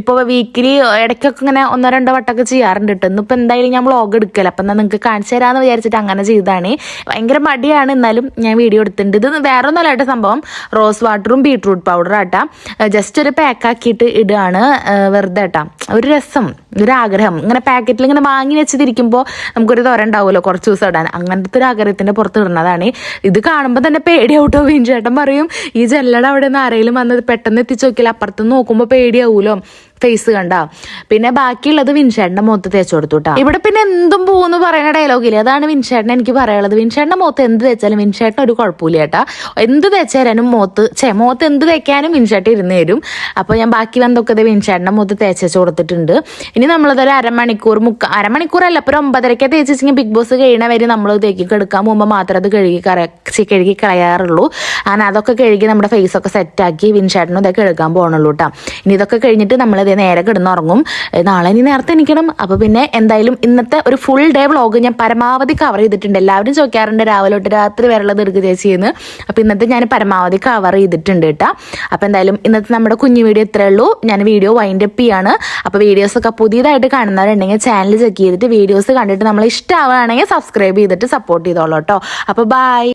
ഇപ്പോൾ വീക്കിലി ഇടയ്ക്കൊക്കെ ഇങ്ങനെ ഒന്നോ രണ്ടോ വട്ടമൊക്കെ ചെയ്യാറുണ്ട് കേട്ടോ ഇന്നിപ്പോൾ എന്തായാലും ഞാൻ വ്ളോഗ് എടുക്കല. അപ്പം എന്നാൽ നിങ്ങൾക്ക് കാണിച്ചു തരാമെന്ന് വിചാരിച്ചിട്ട് അങ്ങനെ ചെയ്തതാണ്. ഭയങ്കര മടിയാണ്. എന്നാലും ഞാൻ വീഡിയോ എടുത്തിട്ടുണ്ട്. ഇത് വേറെ ഒന്നല്ല സംഭവം. റോസ് വാട്ടറും ബീട്രൂട്ട് പൗഡറും ആട്ടാ. ജസ്റ്റ് ഒരു പാക്കാക്കിയിട്ട് ഇടുകയാണ് വെറുതെ ആട്ടാ. ഒരു രസം ഒരു ആഗ്രഹം. ഇങ്ങനെ പാക്കറ്റിൽ ഇങ്ങനെ വാങ്ങി വെച്ചിരിക്കുമ്പോൾ നമുക്കൊരു തൊര ഉണ്ടാവുമല്ലോ കുറച്ച് ദിവസം ഇടാൻ. അങ്ങനത്തെ ഒരു ആഗ്രഹത്തിന്റെ പുറത്ത് ഇടുന്നതാണ്. ഇത് കാണുമ്പോൾ തന്നെ പേടിയാവട്ടോ. വീഞ്ചേട്ടൻ പറയും ഈ ജല്ലട അവിടെ നിന്ന് ആരെങ്കിലും വന്നത് പെട്ടെന്ന് എത്തിച്ചു നോക്കിയാൽ അപ്പുറത്ത് നോക്കുമ്പോൾ പേടിയാവൂലോ? ഫേസ് കണ്ട. പിന്നെ ബാക്കിയുള്ളത് വിൻചേട്ടന്റെ മുഖത്ത് തേച്ച് കൊടുത്തു ഇവിടെ പിന്നെ എന്തും പോകുന്നു പറയുന്ന ഡയലോഗില്ലേ അതാണ് വിൻഷേട്ടൻ എനിക്ക് പറയാനുള്ളത്. വിൻചേട്ടന്റെ മുഖത്ത് എന്ത് തേച്ചാലും വിൻഷേട്ടൻ ഒരു കുഴപ്പമില്ല ചേട്ടാ എന്ത് തേച്ച് മുഖത്ത് ചേ മുഖത്ത് എന്ത് തേക്കാനും വിൻഷേട്ടൻ ഇരുന്ന് തരും. അപ്പോൾ ഞാൻ ബാക്കി വന്നൊക്കെ വിൻചേട്ടന്റെ മുഖത്ത് തേച്ച് കൊടുത്തിട്ടുണ്ട്. ഇനി നമ്മളതൊരു അരമണിക്കൂർ മുക്ക അരമണിക്കൂറല്ല ഇപ്പോൾ ഒരു ഒമ്പതരക്കെ തേച്ച് വെച്ചെങ്കിൽ ബിഗ് ബോസ് കഴിയണ വരെ നമ്മൾ തേക്കി കെടുക്കാൻ പോകുമ്പോൾ മാത്രമേ അത് കഴുകി കറച്ച് കഴുകി കളയാറുള്ളൂ. അങ്ങനെ അതൊക്കെ കഴുകി നമ്മുടെ ഫേസ് ഒക്കെ സെറ്റാക്കി വിൻഷേട്ടനും ഇതൊക്കെ എടുക്കാൻ പോകണുള്ളൂ കേട്ടോ ഇനി ഇതൊക്കെ കഴിഞ്ഞിട്ട് നമ്മളിത് നേരെ കിടന്നുറങ്ങും. നാളെ ഇനി നേരത്തെ എണീക്കണം. അപ്പോൾ പിന്നെ എന്തായാലും ഇന്നത്തെ ഒരു ഫുൾ ഡേ വ്ളോഗ് ഞാൻ പരമാവധി കവർ ചെയ്തിട്ടുണ്ട്. എല്ലാവരും ചോദിക്കാറുണ്ട് രാവിലെ തൊട്ട് രാത്രി വരെയുള്ളത് എടുക്കുക ചേച്ചിയെന്ന് അപ്പോൾ ഇന്നത്തെ ഞാൻ പരമാവധി കവർ ചെയ്തിട്ടുണ്ട് കേട്ടോ. അപ്പോൾ എന്തായാലും ഇന്നത്തെ നമ്മുടെ കുഞ്ഞു വീഡിയോ ഇത്രയേ ഉള്ളൂ. ഞാൻ വീഡിയോ വൈൻഡ് അപ്പ് ചെയ്യാണ്. അപ്പോൾ വീഡിയോസൊക്കെ പുതിയതായിട്ട് കാണുന്നവരുണ്ടെങ്കിൽ ചാനൽ ചെക്ക് ചെയ്തിട്ട് വീഡിയോസ് കണ്ടിട്ട് നമ്മൾ ഇഷ്ടമാവുകയാണെങ്കിൽ സബ്സ്ക്രൈബ് ചെയ്തിട്ട് സപ്പോർട്ട് ചെയ്തോളൂ കേട്ടോ. അപ്പോൾ ബൈ